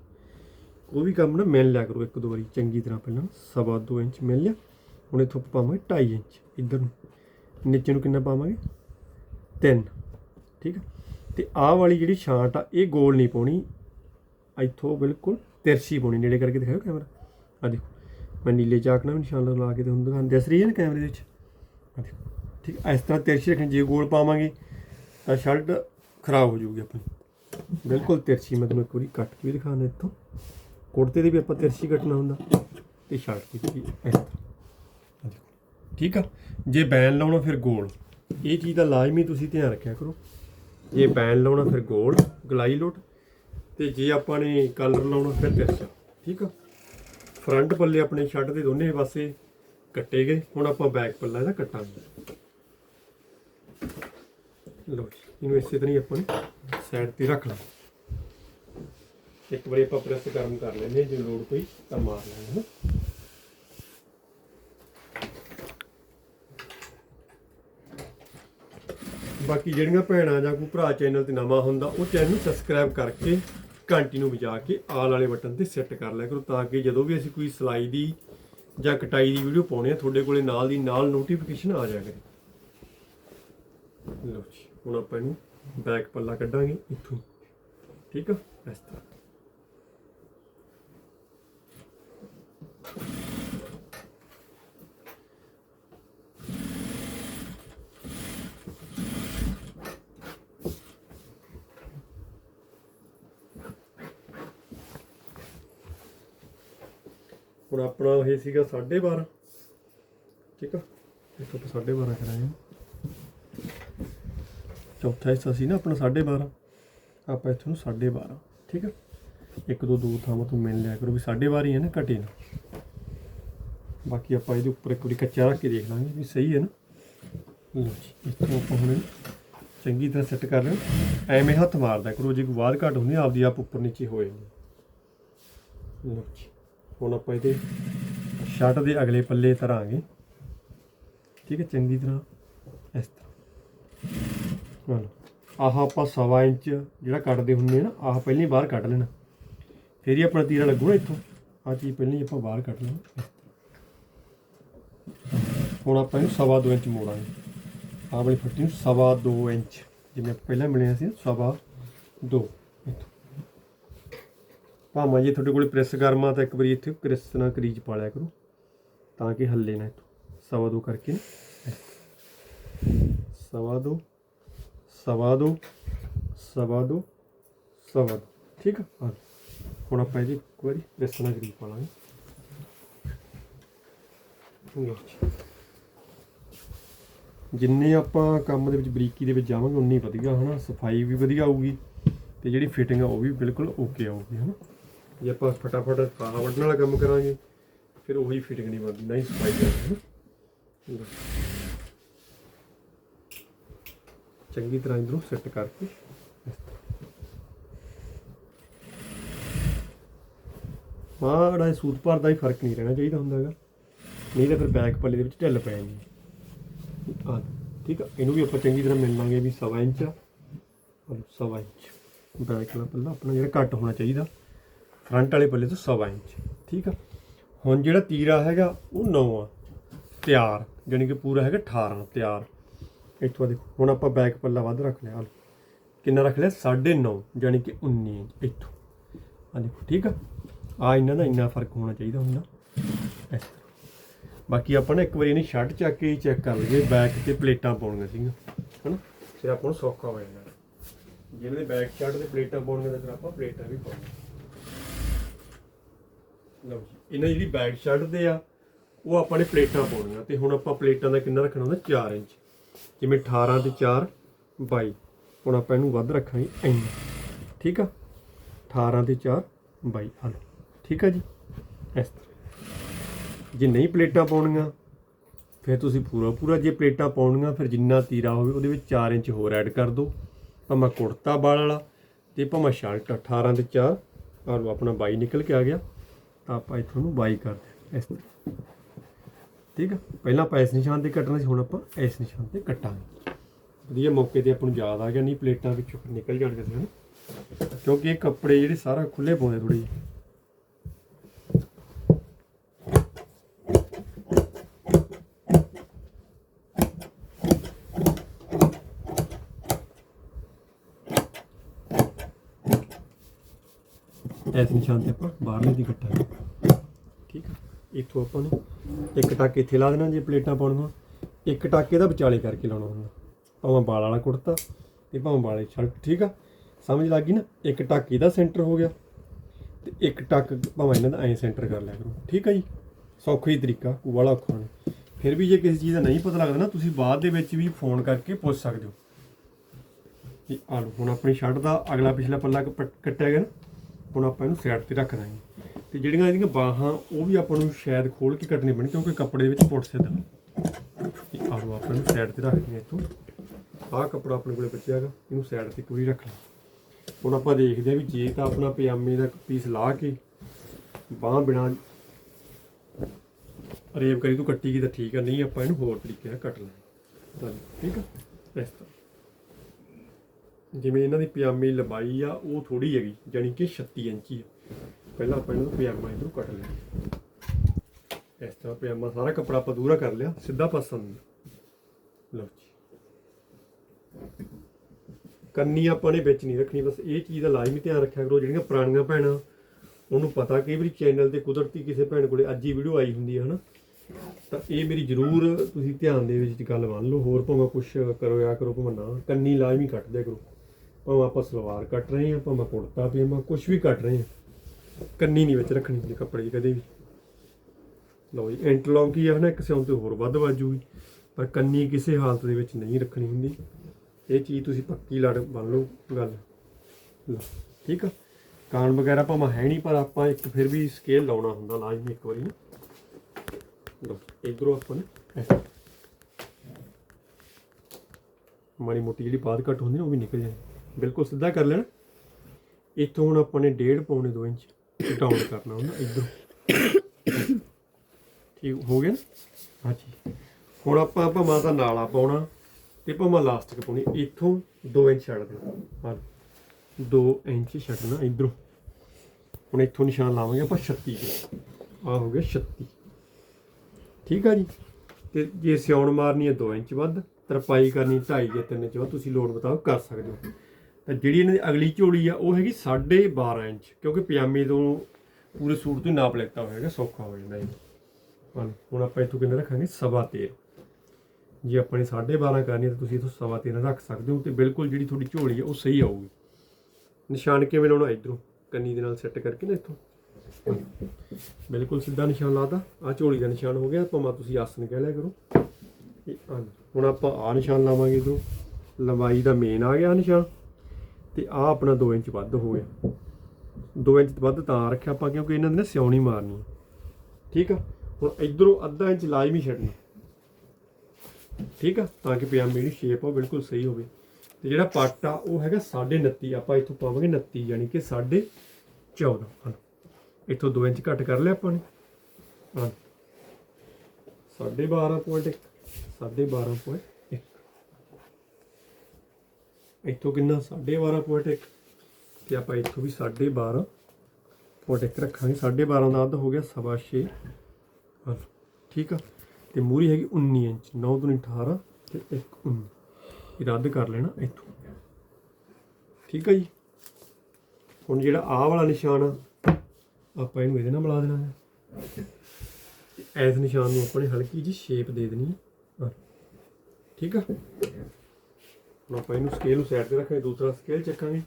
ਕੋਈ ਵੀ ਕੰਮ ਨਾ ਮਿਲ ਲਿਆ ਕਰੋ ਇੱਕ ਦੋ ਵਾਰੀ। ਚੰਗੀ ਤਰ੍ਹਾਂ ਪਹਿਲਾਂ ਸਵਾ ਦੋ ਇੰਚ ਮਿਲ ਲਿਆ। ਹੁਣ ਇੱਥੋਂ ਪਾਵਾਂਗੇ 2.5 ਇੰਚ ਇੱਧਰ ਨੂੰ। ਨੀਚੇ ਨੂੰ ਕਿੰਨਾ ਪਾਵਾਂਗੇ? 3 ਠੀਕ ਆ ਤੇ ਆਹ ਵਾਲੀ ਜਿਹੜੀ ਛਾਂਟ ਆ ਇਹ ਗੋਲ ਨਹੀਂ ਪਾਉਣੀ। ਇੱਥੋਂ ਬਿਲਕੁਲ ਤਿਰਛੀ ਪਾਉਣੀ ਨੇੜੇ ਕਰਕੇ ਦਿਖਾਓ ਕੈਮਰਾ। ਆ ਦੇਖੋ ਮੈਂ ਨੀਲੇ ਚਾਕ ਨਾਲ ਵੀ ਨਿਸ਼ਾਨ ਲਾ ਕੇ ਤੁਹਾਨੂੰ ਦਿਖਾਉਂ ਦਿਸ ਰਹੀ ਹੈ ਨਾ ਕੈਮਰੇ ਦੇ ਵਿੱਚ? ਆ ਦੇਖੋ ਠੀਕ ਆ, ਇਸ ਤਰ੍ਹਾਂ ਤਿਰਛੀ ਰੱਖਣੀ ਜੇ ਗੋਲ ਪਾਵਾਂਗੇ ਤਾਂ ਸ਼ਰਟ ਖਰਾਬ ਹੋ ਜਾਊਗੀ ਆਪਣੀ। ਬਿਲਕੁਲ ਤਿਰਛੀ ਮੈਂ ਤੁਹਾਨੂੰ ਇੱਕ ਵਾਰੀ ਕੱਟ ਕੇ ਵੀ ਦਿਖਾਉਣਾ ਇੱਥੋਂ। ਕੁੜਤੇ ਦੀ ਵੀ ਆਪਾਂ ਤਿਰਛੀ ਕੱਟਣਾ ਹੁੰਦਾ ਤੇ ਸ਼ਰਟ ਦੀ ਵੀ ਇਸ ਤਰ੍ਹਾਂ। ਠੀਕ ਆ? ਜੇ ਬੈਨ ਲਾਉਣਾ ਫਿਰ ਗੋਲ। ਇਹ ਚੀਜ਼ ਦਾ ਲਾਜ਼ਮੀ ਤੁਸੀਂ ਧਿਆਨ ਰੱਖਿਆ ਕਰੋ। ਜੇ ਬੈਨ ਲਾਉਣਾ ਫਿਰ ਗੋਲ, ਗਲਾਈ ਲੋਟ ਤੇ ਜੇ ਆਪਾਂ ਨੇ ਕਲਰ ਲਾਉਣਾ ਫਿਰ ਤਿਰਛਾ, ਠੀਕ ਆ? ਫਰੰਟ ਪੱਲੇ ਆਪਣੇ ਸ਼ਰਟ ਦੇ ਦੋਨੇ ਪਾਸੇ ਕੱਟੇ ਗਏ, ਹੁਣ ਆਪਾਂ ਬੈਕ ਪੱਲਾ ਇਹਦਾ ਕੱਟਾਂਗੇ। ਲਓ ਇਹਨੂੰ ਇਸੇ ਤਰ੍ਹਾਂ ਹੀ ਆਪਾਂ ਨੇ ਸਾਈਡ ਤੇ ਰੱਖ ਲਾਂ ਇੱਕ ਵਾਰੀ ਆਪਾਂ ਪ੍ਰੈਸ ਗਰਮ ਕਰ ਲੈਂਦੇ ਹਾਂ, ਜੇ ਲੋੜ ਪਈ ਤਾਂ ਮਾਰ ਲੈਣਾ ਹੈ। ਬਾਕੀ ਜਿਹੜੀਆਂ ਭੈਣਾਂ ਜਾਂ ਕੋਈ ਭਰਾ ਚੈਨਲ ਤੇ ਨਵਾਂ ਹੁੰਦਾ, ਉਹ ਚੈਨਲ ਨੂੰ ਸਬਸਕ੍ਰਾਈਬ ਕਰਕੇ ਘੰਟੀ ਨੂੰ ਵਜਾ ਕੇ ਆਲ ਵਾਲੇ ਬਟਨ ਤੇ ਸੈੱਟ ਕਰ ਲਿਆ ਕਰੋ ਤਾਂ ਕਿ ਜਦੋਂ ਵੀ ਅਸੀਂ ਕੋਈ ਸਿਲਾਈ ਦੀ ਜਾਂ ਕਟਾਈ ਦੀ ਵੀਡੀਓ ਪਾਉਣੇ ਆ, ਤੁਹਾਡੇ ਕੋਲੇ ਨਾਲ ਦੀ ਨਾਲ ਨੋਟੀਫਿਕੇਸ਼ਨ ਆ ਜਾਇਆ ਕਰੇ। ਲਓ ਜੀ, ਹੁਣ ਆਪਾਂ ਇਹਨੂੰ ਬੈਕ ਪੱਲਾ ਕੱਢਾਂਗੇ ਇੱਥੋਂ। ਠੀਕ ਆ? ਇਸ ਤਰ੍ਹਾਂ। ਹੁਣ ਆਪਣਾ ਇਹ ਸੀਗਾ 12.5 ਠੀਕ ਆ? ਇੱਥੋਂ ਆਪਾਂ 12.5 ਕਰਾਂਗੇ। ਚੌਥਾ ਹਿੱਸਾ ਸੀ ਨਾ ਆਪਣਾ 12.5 ਆਪਾਂ ਇੱਥੋਂ ਨੂੰ 12.5 ਠੀਕ ਆ? ਇੱਕ ਦੋ ਦੋ ਥਾਵਾਂ ਤੋਂ ਮਿਲ ਲਿਆ ਕਰੋ ਵੀ 12.5 ਹੀ ਹੈ ਨਾ, ਘਟੇ ਨਾ। ਬਾਕੀ ਆਪਾਂ ਇਹਦੇ ਉੱਪਰ ਇੱਕ ਵਾਰੀ ਕੱਚਾ ਰੱਖ ਕੇ ਦੇਖ ਲਾਂਗੇ ਵੀ ਸਹੀ ਹੈ ਨਾ। ਲਓ ਜੀ, ਇੱਥੋਂ ਆਪਾਂ ਹੁਣ ਚੰਗੀ ਤਰ੍ਹਾਂ ਸੈੱਟ ਕਰ ਲਿਓ ਐਵੇਂ ਹੱਥ ਮਾਰਦਾ ਕਰੋ, ਜੇ ਕੋਈ ਬਾਹਰ ਘਟ ਹੁੰਦੀ ਆਪਦੀ ਆਪ ਉੱਪਰ ਨੀਚੇ ਹੋ ਜਾਂਦੀ। ਲਓ ਜੀ। ਹੁਣ ਆਪਾਂ ਇਹਦੇ ਸ਼ਰਟ ਦੇ ਅਗਲੇ ਪੱਲੇ ਧਰਾਂਗੇ। ਠੀਕ ਹੈ, ਚੰਗੀ ਤਰ੍ਹਾਂ ਇਸ ਤਰ੍ਹਾਂ। ਆਹ ਆਪਾਂ ਸਵਾ ਇੰਚ ਜਿਹੜਾ ਕੱਟਦੇ ਹੁੰਦੇ ਆ ਨਾ, ਆਹ ਪਹਿਲਾਂ ਹੀ ਬਾਹਰ ਕੱਢ ਲੈਣਾ। ਫਿਰ ਹੀ ਆਪਣਾ ਤੀਰਾ ਲੱਗੂਗਾ ਇੱਥੋਂ। ਆਹ ਚੀਜ਼ ਪਹਿਲਾਂ ਹੀ ਆਪਾਂ ਬਾਹਰ ਕੱਢ ਲੈਣਾ। ਹੁਣ ਆਪਾਂ ਇਹਨੂੰ ਸਵਾ ਦੋ ਇੰਚ ਮੋੜਾਂਗੇ। ਆਹ ਵਾਲੀ ਫੱਟੀ ਨੂੰ ਸਵਾ ਦੋ ਇੰਚ। ਜਿਵੇਂ ਆਪਾਂ ਪਹਿਲਾਂ ਮਿਲਿਆ ਸੀ, ਸਵਾ ਦੋ। ਭਾਵਾਂ ਜੇ, ਤੁਹਾਡੇ ਕੋਲ ਪ੍ਰੈਸ ਗਰਮਾ ਤਾਂ ਇੱਕ ਵਾਰੀ ਇੱਥੇ ਕ੍ਰਿਸ ਨਾਲ ਕਰੀਜ ਪਾ ਲਿਆ ਕਰੋ, ਤਾਂ ਕਿ ਹੱਲੇ ਨਾ ਇੱਥੋਂ। ਸਵਾ ਦੋ ਕਰਕੇ ਸਵਾ ਦੋ ਸਵਾ ਦੋ ਸਵਾ ਦੋ ਸਵਾ ਦੋ। ਠੀਕ ਆ? ਹਾਂ। ਹੁਣ ਆਪਾਂ ਇਹਦੀ ਇੱਕ ਵਾਰੀ ਪ੍ਰੈਸ ਨਾਲ ਕਰੀਜ ਪਾ ਲਾਂਗੇ। ਜਿੰਨੇ ਆਪਾਂ ਕੰਮ ਦੇ ਵਿੱਚ ਬਰੀਕੀ ਦੇ ਵਿੱਚ ਜਾਵਾਂਗੇ, ਉਨੀ ਵਧੀਆ, ਹਨਾ? ਸਫ਼ਾਈ ਵੀ ਵਧੀਆ ਆਊਗੀ, ਤੇ ਜਿਹੜੀ ਫਿਟਿੰਗ ਆ, ਉਹ ਵੀ ਬਿਲਕੁਲ ਓਕੇ ਆਊਗੀ, ਹਨਾ? ਜੇ ਆਪਾਂ ਫਟਾਫਟ ਫਾਹਾ ਵੱਢਣ ਵਾਲਾ ਕੰਮ ਕਰਾਂਗੇ, ਫਿਰ ਉਹੀ ਫਿਟਿੰਗ ਨਹੀਂ ਬਣਦੀ ਨਹੀਂ ਸਫ਼ਾਈ ਕਰਦੀ ਚੰਗੀ ਤਰ੍ਹਾਂ ਇਧਰੋਂ ਸੈੱਟ ਕਰਕੇ ਮਾੜਾ ਜਿਹਾ ਸੂਤ ਭਰ ਦਾ ਹੀ ਫ਼ਰਕ ਨਹੀਂ ਰਹਿਣਾ ਚਾਹੀਦਾ ਹੁੰਦਾ ਹੈਗਾ। ਨਹੀਂ ਤਾਂ ਫਿਰ ਬੈਕ ਪੱਲੇ ਦੇ ਵਿੱਚ ਢਿੱਲ ਪੈ ਜਾਂਦੀ। ਆ ਠੀਕ ਆ। ਇਹਨੂੰ ਵੀ ਆਪਾਂ ਚੰਗੀ ਤਰ੍ਹਾਂ ਮਿਲ ਲਾਂਗੇ ਵੀ ਸਵਾ ਇੰਚ ਆ। ਔਰ ਸਵਾ ਇੰਚ। ਬੈਕ ਵਾਲਾ ਪੱਲਾ ਆਪਣਾ ਜਿਹੜਾ ਘੱਟ ਹੋਣਾ ਚਾਹੀਦਾ। ਫਰੰਟ ਵਾਲੇ ਪੱਲੇ ਤੋਂ ਸਵਾ ਇੰਚ, ਠੀਕ ਆ? ਹੁਣ ਜਿਹੜਾ ਤੀਰਾ ਹੈਗਾ, ਉਹ 9 ਆ, ਤਿਆਰ, ਜਾਣੀ ਕਿ ਪੂਰਾ ਹੈਗਾ 18 ਤਿਆਰ। ਇੱਥੋਂ ਆ ਦੇਖੋ, ਹੁਣ ਆਪਾਂ ਬੈਕ ਪੱਲਾ ਵੱਧ ਰੱਖ ਲਿਆ ਕਿੰਨਾ ਰੱਖ ਲਿਆ? 9.5 ਜਾਣੀ ਕਿ 19 ਇੰਚ, ਇੱਥੋਂ। ਆ ਦੇਖੋ, ਠੀਕ ਆ? ਆ ਇਹਨਾਂ ਦਾ ਇੰਨਾ ਫ਼ਰਕ ਹੋਣਾ ਚਾਹੀਦਾ ਹੁੰਦਾ। ਇਸ ਬਾਕੀ ਆਪਾਂ ਨਾ ਇੱਕ ਵਾਰੀ ਇਹਨੇ ਸ਼ਰਟ ਚੱਕ ਕੇ ਚੈੱਕ ਕਰ ਲਈਏ ਬੈਕ ਤੇ ਪਲੇਟਾਂ ਪਾਉਣੀਆਂ ਸੀਗੀਆਂ, ਹਨਾ? ਫਿਰ ਆਪਾਂ ਨੂੰ ਸੌਖਾ ਹੋ ਜਾਣਾ ਜਿਹਨਾਂ ਦੇ ਬੈਕ ਸ਼ਰਟ ਤੇ ਪਲੇਟਾਂ ਪਾਉਣੀਆਂ, ਤਾਂ ਫਿਰ ਆਪਾਂ ਪਲੇਟਾਂ ਵੀ ਪਾਉਣੀਆਂ। ਲਓ ਜੀ, ਇਹਨਾਂ ਦੀ ਜਿਹੜੀ ਬੈਕ ਸ਼ਰਟ ਦੇ ਆ, ਉਹ ਆਪਾਂ ਨੇ ਪਲੇਟਾਂ ਪਾਉਣੀਆਂ ਤੇ ਹੁਣ ਆਪਾਂ ਪਲੇਟਾਂ ਦਾ ਕਿੰਨਾ ਰੱਖਣਾ ਹੁੰਦਾ? 4 ਇੰਚ। ਜਿਵੇਂ 18 ਤੇ 4 22 ਹੁਣ ਆਪਾਂ ਇਹਨੂੰ ਵੱਧ ਰੱਖਾਂਗੇ ਇੰਨਾ। ਠੀਕ ਆ? 18 ਤੇ 4 22 ਆ ਠੀਕ ਆ ਜੀ? ਇਸ ਤਰ੍ਹਾਂ। ਜੇ ਨਹੀਂ ਪਲੇਟਾਂ ਪਾਉਣੀਆਂ, ਫਿਰ ਤੁਸੀਂ ਪੂਰਾ ਪੂਰਾ ਜੇ ਪਲੇਟਾਂ ਪਾਉਣੀਆਂ, ਫਿਰ ਜਿੰਨਾ ਤੀਰਾ ਹੋਵੇ, ਉਹਦੇ ਵਿੱਚ 4 ਇੰਚ ਹੋਰ ਐਡ ਕਰ ਦਿਓ। ਭਾਵੇਂ ਕੁੜਤਾ ਬਾਲ ਵਾਲਾ ਤੇ ਭਾਵੇਂ ਸ਼ਰਟ। 18 ਤੇ 4 ਔਰ ਆਪਣਾ 22 ਨਿਕਲ ਕੇ ਆ ਗਿਆ। ਤਾਂ ਆਪਾਂ ਇੱਥੋਂ ਨੂੰ 22 ਕਰ ਦਿਆਂ ਇਸ ਤਰ੍ਹਾਂ ਠੀਕ ਆ? ਪਹਿਲਾਂ ਆਪਾਂ ਇਸ ਨਿਸ਼ਾਨ ਤੇ ਕੱਟਣਾ ਸੀ, ਹੁਣ ਆਪਾਂ ਇਸ ਨਿਸ਼ਾਨ ਤੇ ਕੱਟਾਂਗੇ। ਵਧੀਆ ਮੌਕੇ ਤੇ ਆਪਾਂ ਨੂੰ ਯਾਦ ਆ ਗਿਆ, ਨਹੀਂ ਪਲੇਟਾਂ ਵਿੱਚੋਂ ਨਿਕਲ ਜਾਣਗੇ ਸੀ ਹਨਾ ਕਿਉਂਕਿ ਇਹ ਕੱਪੜੇ ਜਿਹੜੇ ਸਾਰਾ ਖੁੱਲੇ ਪਾਉਂਦੇ ਥੋੜੀ ਜਿਹੀ। ਇਸ ਨਿਸ਼ਾਨ ਤੇ ਆਪਾਂ ਬਾਹਰਲੇ ਦੀ ਕੱਟਾਂਗੇ। ਇੱਥੋਂ ਆਪਾਂ ਨੇ, ਇੱਕ ਟਾਕੇ ਇੱਥੇ ਲਾ ਦੇਣਾ ਜੇ ਪਲੇਟਾਂ ਪਾਉਣੀਆਂ ਇੱਕ ਟਾਕੇ ਦਾ ਵਿਚਾਲੇ ਕਰਕੇ ਲਾਉਣਾ ਹੁੰਦਾ। ਭਾਵੇਂ ਬਾਲ ਵਾਲਾ ਕੁੜਤਾ ਤੇ ਭਾਵੇਂ ਵਾਲੇ ਸ਼ਰਟ, ਠੀਕ ਆ? ਸਮਝ ਲੱਗ ਗਈ ਨਾ? ਇੱਕ ਟਾਕੇ ਦਾ ਸੈਂਟਰ ਹੋ ਗਿਆ ਤੇ ਇੱਕ ਟੱਕ ਭਾਵੇਂ ਇਹਨਾਂ ਦਾ ਐਂ ਸੈਂਟਰ ਕਰ ਲਿਆ ਕਰੋ। ਠੀਕ ਆ ਜੀ? ਸੌਖਾ ਹੀ ਤਰੀਕਾ, ਕੋਈ ਵਾਲਾ ਔਖਾ ਨਹੀਂ। ਫਿਰ ਵੀ ਜੇ ਕਿਸੇ ਚੀਜ਼ ਦਾ ਨਹੀਂ ਪਤਾ ਲੱਗਦਾ ਨਾ, ਤੁਸੀਂ ਬਾਅਦ ਦੇ ਵਿੱਚ ਵੀ ਫੋਨ ਕਰਕੇ ਪੁੱਛ ਸਕਦੇ ਹੋ। ਕਿ ਆ ਹੁਣ ਆਪਣੀ ਸ਼ਰਟ ਦਾ ਅਗਲਾ ਪਿਛਲਾ ਪੱਲਾ ਕੱਟਿਆ ਗਿਆ ਨਾ, ਹੁਣ ਆਪਾਂ ਇਹਨੂੰ ਸਾਈਡ ਤੇ ਰੱਖ ਦਾਂਗੇ। ਤੇ ਜਿਹੜੀਆਂ ਇਹਦੀਆਂ ਬਾਹਾਂ, ਉਹ ਵੀ ਆਪਾਂ ਨੂੰ ਸ਼ਾਇਦ ਖੋਲ ਕੇ ਕੱਟਣੀ ਪੈਣੀ ਕਿਉਂਕਿ ਕੱਪੜੇ ਦੇ ਵਿੱਚ ਪੁੱਟ ਸਿੱਧਾ ਤੇ ਆ ਆਪਾਂ ਨੂੰ ਸਾਈਡ ਤੇ ਰੱਖਦੇ ਹਾਂ ਇੱਥੋਂ। ਆਹ ਕੱਪੜਾ ਆਪਣੇ ਕੋਲੇ ਬਚਿਆ ਹੈਗਾ, ਇਹਨੂੰ ਸਾਈਡ ਤੇ ਪੂਰੀ ਰੱਖ ਲਓ ਹੁਣ ਆਪਾਂ ਦੇਖਦੇ ਹਾਂ ਵੀ ਜੇ ਤਾਂ ਆਪਣਾ ਪਜਾਮੇ ਦਾ ਪੀਸ ਲਾ ਕੇ ਬਾਹ ਬਿਨਾ ਰੇਬ ਕਰੀ ਤੂੰ ਕੱਟੀ ਗਈ ਤਾਂ ਠੀਕ ਆ, ਨਹੀਂ ਆਪਾਂ ਇਹਨੂੰ ਹੋਰ ਤਰੀਕੇ ਨਾਲ ਕੱਟ ਲਾਂਗੇ। ਤਾਂ ਠੀਕ ਆ? ਇਸ ਤਰ੍ਹਾਂ। ਜਿਵੇਂ ਇਹਨਾਂ ਦੀ ਪਜਾਮੇ ਲੰਬਾਈ ਆ, ਉਹ ਥੋੜੀ ਹੈਗੀ, ਜਾਣੀ ਕਿ 36 ਇੰਚੀ ਆ। ਪਹਿਲਾਂ ਆਪਾਂ ਇਹਨੂੰ ਪਜਾਮਾ ਇਧਰੋਂ ਕੱਟ ਲਿਆ। ਇਸ ਤਰ੍ਹਾਂ ਪਜਾਮਾ ਸਾਰਾ ਕੱਪੜਾ ਆਪਾਂ ਦੂਰਾ ਕਰ ਲਿਆ, ਸਿੱਧਾ ਪਾਸਾ ਨੂੰ। ਲਓ ਜੀ। ਕੰਨੀ ਆਪਾਂ ਨੇ ਵਿੱਚ ਨਹੀਂ ਰੱਖਣੀ, ਬਸ ਇਹ ਚੀਜ਼ ਦਾ ਲਾਜ਼ਮੀ ਧਿਆਨ ਰੱਖਿਆ ਕਰੋ, ਜਿਹੜੀਆਂ ਪੁਰਾਣੀਆਂ ਭੈਣਾਂ, ਉਹਨੂੰ ਪਤਾ ਕਈ ਵਾਰੀ ਚੈਨਲ ਤੇ ਕੁਦਰਤੀ ਕਿਸੇ ਭੈਣ ਕੋਲੇ ਅੱਜ ਹੀ ਵੀਡੀਓ ਆਈ ਹੁੰਦੀ ਹੈ, ਹਨਾ? ਤਾਂ ਇਹ ਮੇਰੀ ਜ਼ਰੂਰ ਤੁਸੀਂ ਧਿਆਨ ਦੇ ਵਿੱਚ ਗੱਲ ਮੰਨ ਲਓ, ਹੋਰ ਭਾਵੇਂ ਕੁਝ ਕਰੋ ਜਾਂ ਕਰੋ, ਭਾਵੇਂ ਨਾ, ਕੰਨੀ ਲਾਜ਼ਮੀ ਕੱਟ ਦਿਆ ਕਰੋ। ਭਾਵੇਂ ਆਪਾਂ ਸਲਵਾਰ ਕੱਟ ਰਹੇ ਹਾਂ, ਭਾਵੇਂ ਕੁੜਤਾ ਪਜਾਮਾ ਕੁਝ ਵੀ ਕੱਟ ਰਹੇ ਹਾਂ। ਕੰਨੀ ਨਹੀਂ ਵਿੱਚ ਰੱਖਣੀ ਹੁੰਦੀ ਕੱਪੜੇ ਦੀ ਕਦੇ ਵੀ। ਲਓ ਜੀ ਇੰਟਰਲੌਕ ਹੀ ਆ ਨਾ ਇੱਕ ਸਿਉਂ ਤੇ ਹੋਰ ਵੱਧ ਵੱਜੂਗੀ ਪਰ ਕੰਨੀ ਕਿਸੇ ਹਾਲਤ ਦੇ ਵਿੱਚ ਨਹੀਂ ਰੱਖਣੀ ਹੁੰਦੀ। ਇਹ ਚੀਜ਼ ਤੁਸੀਂ ਪੱਕੀ ਲੜ ਬਣ ਲਓ ਗੱਲ। ਲਓ, ਠੀਕ ਆ? ਕਾਨ ਵਗੈਰਾ ਭਾਵੇਂ ਹੈ ਨਹੀਂ ਪਰ ਆਪਾਂ ਇੱਕ ਫਿਰ ਵੀ ਸਕੇਲ ਲਾਉਣਾ ਹੁੰਦਾ ਲਾਜ਼ਮੀ ਇੱਕ ਵਾਰੀ। ਲਓ ਇਧਰੋਂ ਆਪਾਂ ਨੇ ਇਸ ਮਾੜੀ ਮੋਟੀ ਜਿਹੜੀ ਬਾਦ ਘਟ ਹੁੰਦੀ ਨਾ ਉਹ ਵੀ ਨਿਕਲ ਜਾਂਦੀ ਬਿਲਕੁਲ ਸਿੱਧਾ ਕਰ ਲੈਣਾ। ਇੱਥੋਂ ਹੁਣ ਆਪਾਂ ਨੇ 1.5 ਪੌਣੇ 2 ਇੰਚ ਡਾਊਨ ਕਰਨਾ ਹੁੰਦਾ ਇਧਰੋਂ ਠੀਕ ਹੋ ਗਿਆ ਨਾ? ਹਾਂਜੀ ਹੁਣ ਆਪਾਂ ਭਾਵੇਂ ਤਾਂ ਨਾਲਾ ਪਾਉਣਾ ਤੇ ਭਾਵੇਂ ਲਾਸਟਿਕ ਪਾਉਣੀ ਇੱਥੋਂ 2 ਇੰਚ ਛੱਡ ਦੇਣਾ ਹਾਂ 2 ਇੰਚ ਛੱਡਣਾ ਇੱਧਰੋਂ ਹੁਣ ਇੱਥੋਂ ਨਿਸ਼ਾਨ ਲਾਵਾਂਗੇ ਆਪਾਂ 36 ਦੇ ਆ ਹੋ ਗਿਆ 36 ਠੀਕ ਆ ਜੀ ਤੇ ਜੇ ਸਿਉਣ ਮਾਰਨੀ ਹੈ 2 ਇੰਚ ਵੱਧ ਤਰਪਾਈ ਕਰਨੀ 2.5 ਜਾਂ 3 ਇੰਚ ਵੱਧ ਤੁਸੀਂ ਲੋੜ ਮੁਤਾਬਕ ਕਰ ਸਕਦੇ ਹੋ ਤਾਂ ਜਿਹੜੀ ਇਹਨਾਂ ਦੀ ਅਗਲੀ ਝੋਲੀ ਆ, ਉਹ ਹੈਗੀ 12.5 ਇੰਚ, ਕਿਉਂਕਿ ਪਜਾਮੇ ਤੋਂ ਪੂਰੇ ਸੂਟ ਤੋਂ ਹੀ ਨਾਪ ਲੈਤਾ ਹੋਏਗਾ ਸੌਖਾ ਹੋ ਜਾਂਦਾ ਇਹ। ਹਾਂ ਹੁਣ ਆਪਾਂ ਇੱਥੋਂ ਕਿੰਨਾ ਰੱਖਾਂਗੇ? ਸਵਾ ਤੇਰ। ਜੇ ਆਪਾਂ ਨੇ 12.5 ਕਰਨੀ ਹੈ ਤਾਂ ਤੁਸੀਂ ਇੱਥੋਂ ਸਵਾ ਤੇਰ ਰੱਖ ਸਕਦੇ ਹੋ ਤੇ ਬਿਲਕੁਲ ਜਿਹੜੀ ਤੁਹਾਡੀ ਝੋਲੀ ਆ, ਉਹ ਸਹੀ ਆਊਗੀ। ਨਿਸ਼ਾਨ ਕਿਵੇਂ ਲਾਉਣਾ ਇਧਰੋਂ? ਕੰਨੀ ਦੇ ਨਾਲ ਸੈੱਟ ਕਰਕੇ ਨਾ ਇੱਥੋਂ। ਬਿਲਕੁਲ ਸਿੱਧਾ ਨਿਸ਼ਾਨ ਲਾਤਾ। ਆ ਝੋਲੀ ਦਾ ਨਿਸ਼ਾਨ ਹੋ ਗਿਆ ਭਾਵੇਂ ਤੁਸੀਂ ਆਸਨ ਕਹਿ ਲਿਆ ਕਰੋ। ਇਹ ਹੁਣ ਆਪਾਂ ਆ ਨਿਸ਼ਾਨ ਲਾਵਾਂਗੇ ਇਧਰੋਂ। ਲੰਬਾਈ ਦਾ ਮੇਨ ਆ ਗਿਆ ਨਿਸ਼ਾਨ। ਤੇ ਆ ਆਪਣਾ 2 ਇੰਚ ਵੱਧ ਹੋ ਗਿਆ। 2 ਇੰਚ ਵੱਧ ਤਾਂ ਰੱਖਿਆ ਆਪਾਂ, ਕਿਉਂਕਿ ਇਹਨਾਂ ਨੇ ਸਿਉਣੀ ਮਾਰਨੀ ਠੀਕ ਆ? ਹੁਣ ਇਧਰੋਂ ਅੱਧਾ ਇੰਚ ਲਾਜ਼ਮੀ ਛੱਡਣਾ। ਠੀਕ ਆ? ਤਾਂ ਕਿ ਪਜਾਮੇ ਦੀ ਸ਼ੇਪ ਆ ਉਹ ਬਿਲਕੁਲ ਸਹੀ ਹੋਵੇ। ਤੇ ਜਿਹੜਾ ਪੱਟ ਆ, ਉਹ ਹੈਗਾ 29.5 ਆਪਾਂ ਇੱਥੋਂ ਪਾਵਾਂਗੇ 29 ਯਾਨੀ ਕਿ 14.5 ਹਾਂ ਇੱਥੋਂ 2 ਇੰਚ ਘੱਟ ਕਰ ਲਿਆ ਆਪਾਂ ਨੇ। ਹਾਂ 12.5.1 12.1 ਇੱਥੋਂ ਕਿੰਨਾ? 12.5.1 ਤੇ ਆਪਾਂ ਇੱਥੋਂ ਵੀ 12.5 ਫੁੱਟ ਇੱਕ ਰੱਖਾਂਗੇ। 12.5 ਦਾ ਅੱਧ ਹੋ ਗਿਆ ਸਵਾ ਛੇ। ਹਾਂ, ਠੀਕ ਆ? ਤੇ ਮੂਰੀ ਹੈਗੀ 19 ਇੰਚ। 9 ਤੋਂ 18 ਤੇ 1 19 ਇਹ ਰੱਦ ਕਰ ਲੈਣਾ ਇੱਥੋਂ। ਠੀਕ ਆ ਜੀ? ਹੁਣ ਜਿਹੜਾ ਆਹ ਵਾਲਾ ਨਿਸ਼ਾਨ ਆ ਆਪਾਂ ਇਹਨੂੰ ਇਹਦੇ ਨਾਲ ਮਿਲਾ ਦੇਣਾ ਹੈ। ਐਸ ਨਿਸ਼ਾਨ ਨੂੰ ਆਪਾਂ ਨੇ ਹਲਕੀ ਜੀ ਸ਼ੇਪ ਦੇ ਦੇਣੀ ਹੈ। ਠੀਕ ਆ? ਹੁਣ ਆਪਾਂ ਇਹਨੂੰ ਸਕੇਲ ਨੂੰ ਸਾਈਡ ਤੇ ਰੱਖਾਂਗੇ, ਦੂਸਰਾ ਸਕੇਲ ਚੱਕਾਂਗੇ।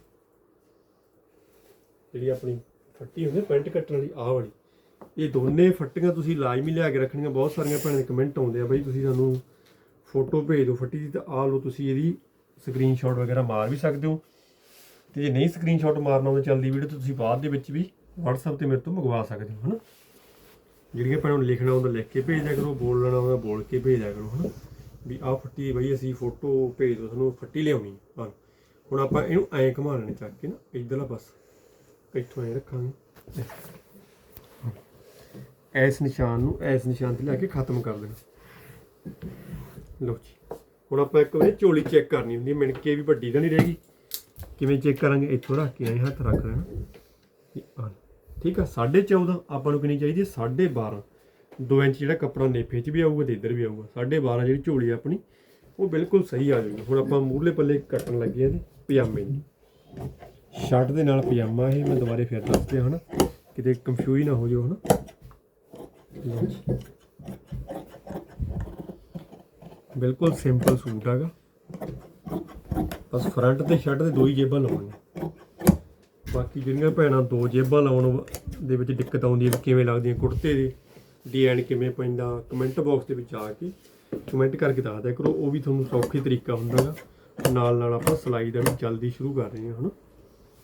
ਜਿਹੜੀ ਆਪਣੀ ਫੱਟੀ ਹੁੰਦੀ ਪੈਂਟ ਕੱਟਣ ਵਾਲੀ, ਆਹ ਵਾਲੀ। ਇਹ ਦੋਨੇ ਫੱਟੀਆਂ ਤੁਸੀਂ ਲਾਜ਼ਮੀ ਲਿਆ ਕੇ ਰੱਖਣੀਆਂ, ਬਹੁਤ ਸਾਰੀਆਂ ਭੈਣਾਂ ਦੇ ਕਮੈਂਟ ਆਉਂਦੇ ਆ ਬਈ, ਤੁਸੀਂ ਸਾਨੂੰ ਫੋਟੋ ਭੇਜ ਦਿਓ ਫੱਟੀ ਦੀ ਤਾਂ ਆ ਲਓ, ਤੁਸੀਂ ਇਹਦੀ ਸਕਰੀਨਸ਼ਾਟ ਵਗੈਰਾ ਮਾਰ ਵੀ ਸਕਦੇ ਹੋ। ਤੇ ਜੇ ਨਹੀਂ ਸਕਰੀਨਸ਼ਾਟ ਮਾਰਨਾ ਉਹ ਚੱਲਦੀ ਵੀਡੀਓ ਤੁਸੀਂ ਬਾਅਦ ਦੇ ਵਿੱਚ ਵੀ WhatsApp ਤੇ ਮੇਰੇ ਤੋਂ ਮੰਗਵਾ ਸਕਦੇ ਹੋ, ਹਨਾ? ਜਿਹੜੀਆਂ ਭੈਣਾਂ ਨੂੰ ਲਿਖਣਾ ਹੁੰਦਾ, ਲਿਖ ਕੇ ਭੇਜ ਦਿਆ ਕਰੋ, ਬੋਲਣਾ ਹੁੰਦਾ ਬੋਲ ਕੇ ਭੇਜ ਦਿਆ ਕਰੋ, ਹਨਾ? ਵੀ ਆਹ ਫੱਟੀ ਬਈ, ਅਸੀਂ ਫੋਟੋ ਭੇਜ ਦਿਓ ਤੁਹਾਨੂੰ ਫੱਟੀ ਲਿਆਉਣੀ ਹਾਂ। ਹੁਣ ਆਪਾਂ ਇਹਨੂੰ ਐਂ ਘੁਮਾ ਲੈਣੇ, ਚੱਕ ਕੇ ਨਾ, ਇਧਰਲਾ ਬਸ। ਇੱਥੋਂ ਐਂ ਰੱਖਾਂਗੇ। ਐਸ ਨਿਸ਼ਾਨ ਨੂੰ ਐਸ ਨਿਸ਼ਾਨ ਤੇ ਲੈ ਕੇ ਖਤਮ ਕਰ ਦੇਣਾ। ਲਓ ਜੀ। ਹੁਣ ਆਪਾਂ ਇੱਕ ਵਾਰੀ ਝੋਲੀ ਚੈੱਕ ਕਰਨੀ ਹੁੰਦੀ ਹੈ ਮਿਣਕੇ ਵੀ ਵੱਡੀ ਤਾਂ ਨਹੀਂ ਰਹੇਗੀ ਕਿਵੇਂ ਚੈੱਕ ਕਰਾਂਗੇ? ਇੱਥੋਂ ਰੱਖ ਕੇ ਐਂ ਹੱਥ ਰੱਖ ਲੈਣਾ। ਇਹ ਆ ਲਓ। ਠੀਕ ਆ 14.5 ਆਪਾਂ ਨੂੰ ਕਿੰਨੀ ਚਾਹੀਦੀ ਹੈ? 12.5 2 ਇੰਚ ਜਿਹੜਾ ਕੱਪੜਾ ਨੇਫੇ 'ਚ ਵੀ ਆਊਗਾ ਤੇ ਇੱਧਰ ਵੀ ਆਊਗਾ। 12.5 ਜਿਹੜੀ ਝੋਲੀ ਆਪਣੀ, ਉਹ ਬਿਲਕੁਲ ਸਹੀ ਆ ਜਾਊਗੀ। ਹੁਣ ਆਪਾਂ ਮੂਰਲੇ ਪੱਲੇ ਕੱਟਣ ਲੱਗੇ ਆ ਇਹਦੇ ਪਜਾਮੇ ਦੀ। ਸ਼ਰਟ ਦੇ ਨਾਲ ਪਜਾਮਾ ਇਹ ਮੈਂ ਦੁਬਾਰੇ ਫਿਰ ਦੱਸ ਦਿਆਂ ਹਨਾ, ਕਿਤੇ ਕੰਫਿਊਜ਼ ਨਾ ਹੋ ਜਾਓ ਹਨਾ। ਲਓ ਬਿਲਕੁਲ ਸਿੰਪਲ ਸੂਟ ਹੈਗਾ। ਬਸ ਫਰੰਟ ਤੇ ਸ਼ਰਟ ਦੇ ਦੋ ਹੀ ਜੇਬਾਂ ਲਾਉਣੀਆਂ। ਬਾਕੀ ਜਿਹੜੀਆਂ ਭੈਣਾਂ ਦੋ ਜੇਬਾਂ ਲਾਉਣ ਦੇ ਵਿੱਚ ਦਿੱਕਤ ਆਉਂਦੀ ਹੈ ਕਿਵੇਂ ਲੱਗਦੀਆਂ ਕੁੜਤੇ ਦੇ। ਡਿਜ਼ਾਈਨ ਕਿਵੇਂ ਪੈਂਦਾ, ਕਮੈਂਟ ਬਾਕਸ ਦੇ ਵਿੱਚ ਆ ਕੇ ਕਮੈਂਟ ਕਰਕੇ ਦੱਸ ਦਿਆ ਕਰੋ, ਉਹ ਵੀ ਤੁਹਾਨੂੰ ਸੌਖੀ ਤਰੀਕਾ ਹੁੰਦਾਗਾ ਨਾਲ ਨਾਲ ਆਪਾਂ ਸਿਲਾਈ ਦਾ ਵੀ ਜਲਦੀ ਸ਼ੁਰੂ ਕਰ ਰਹੇ ਹਾਂ, ਹਨਾ?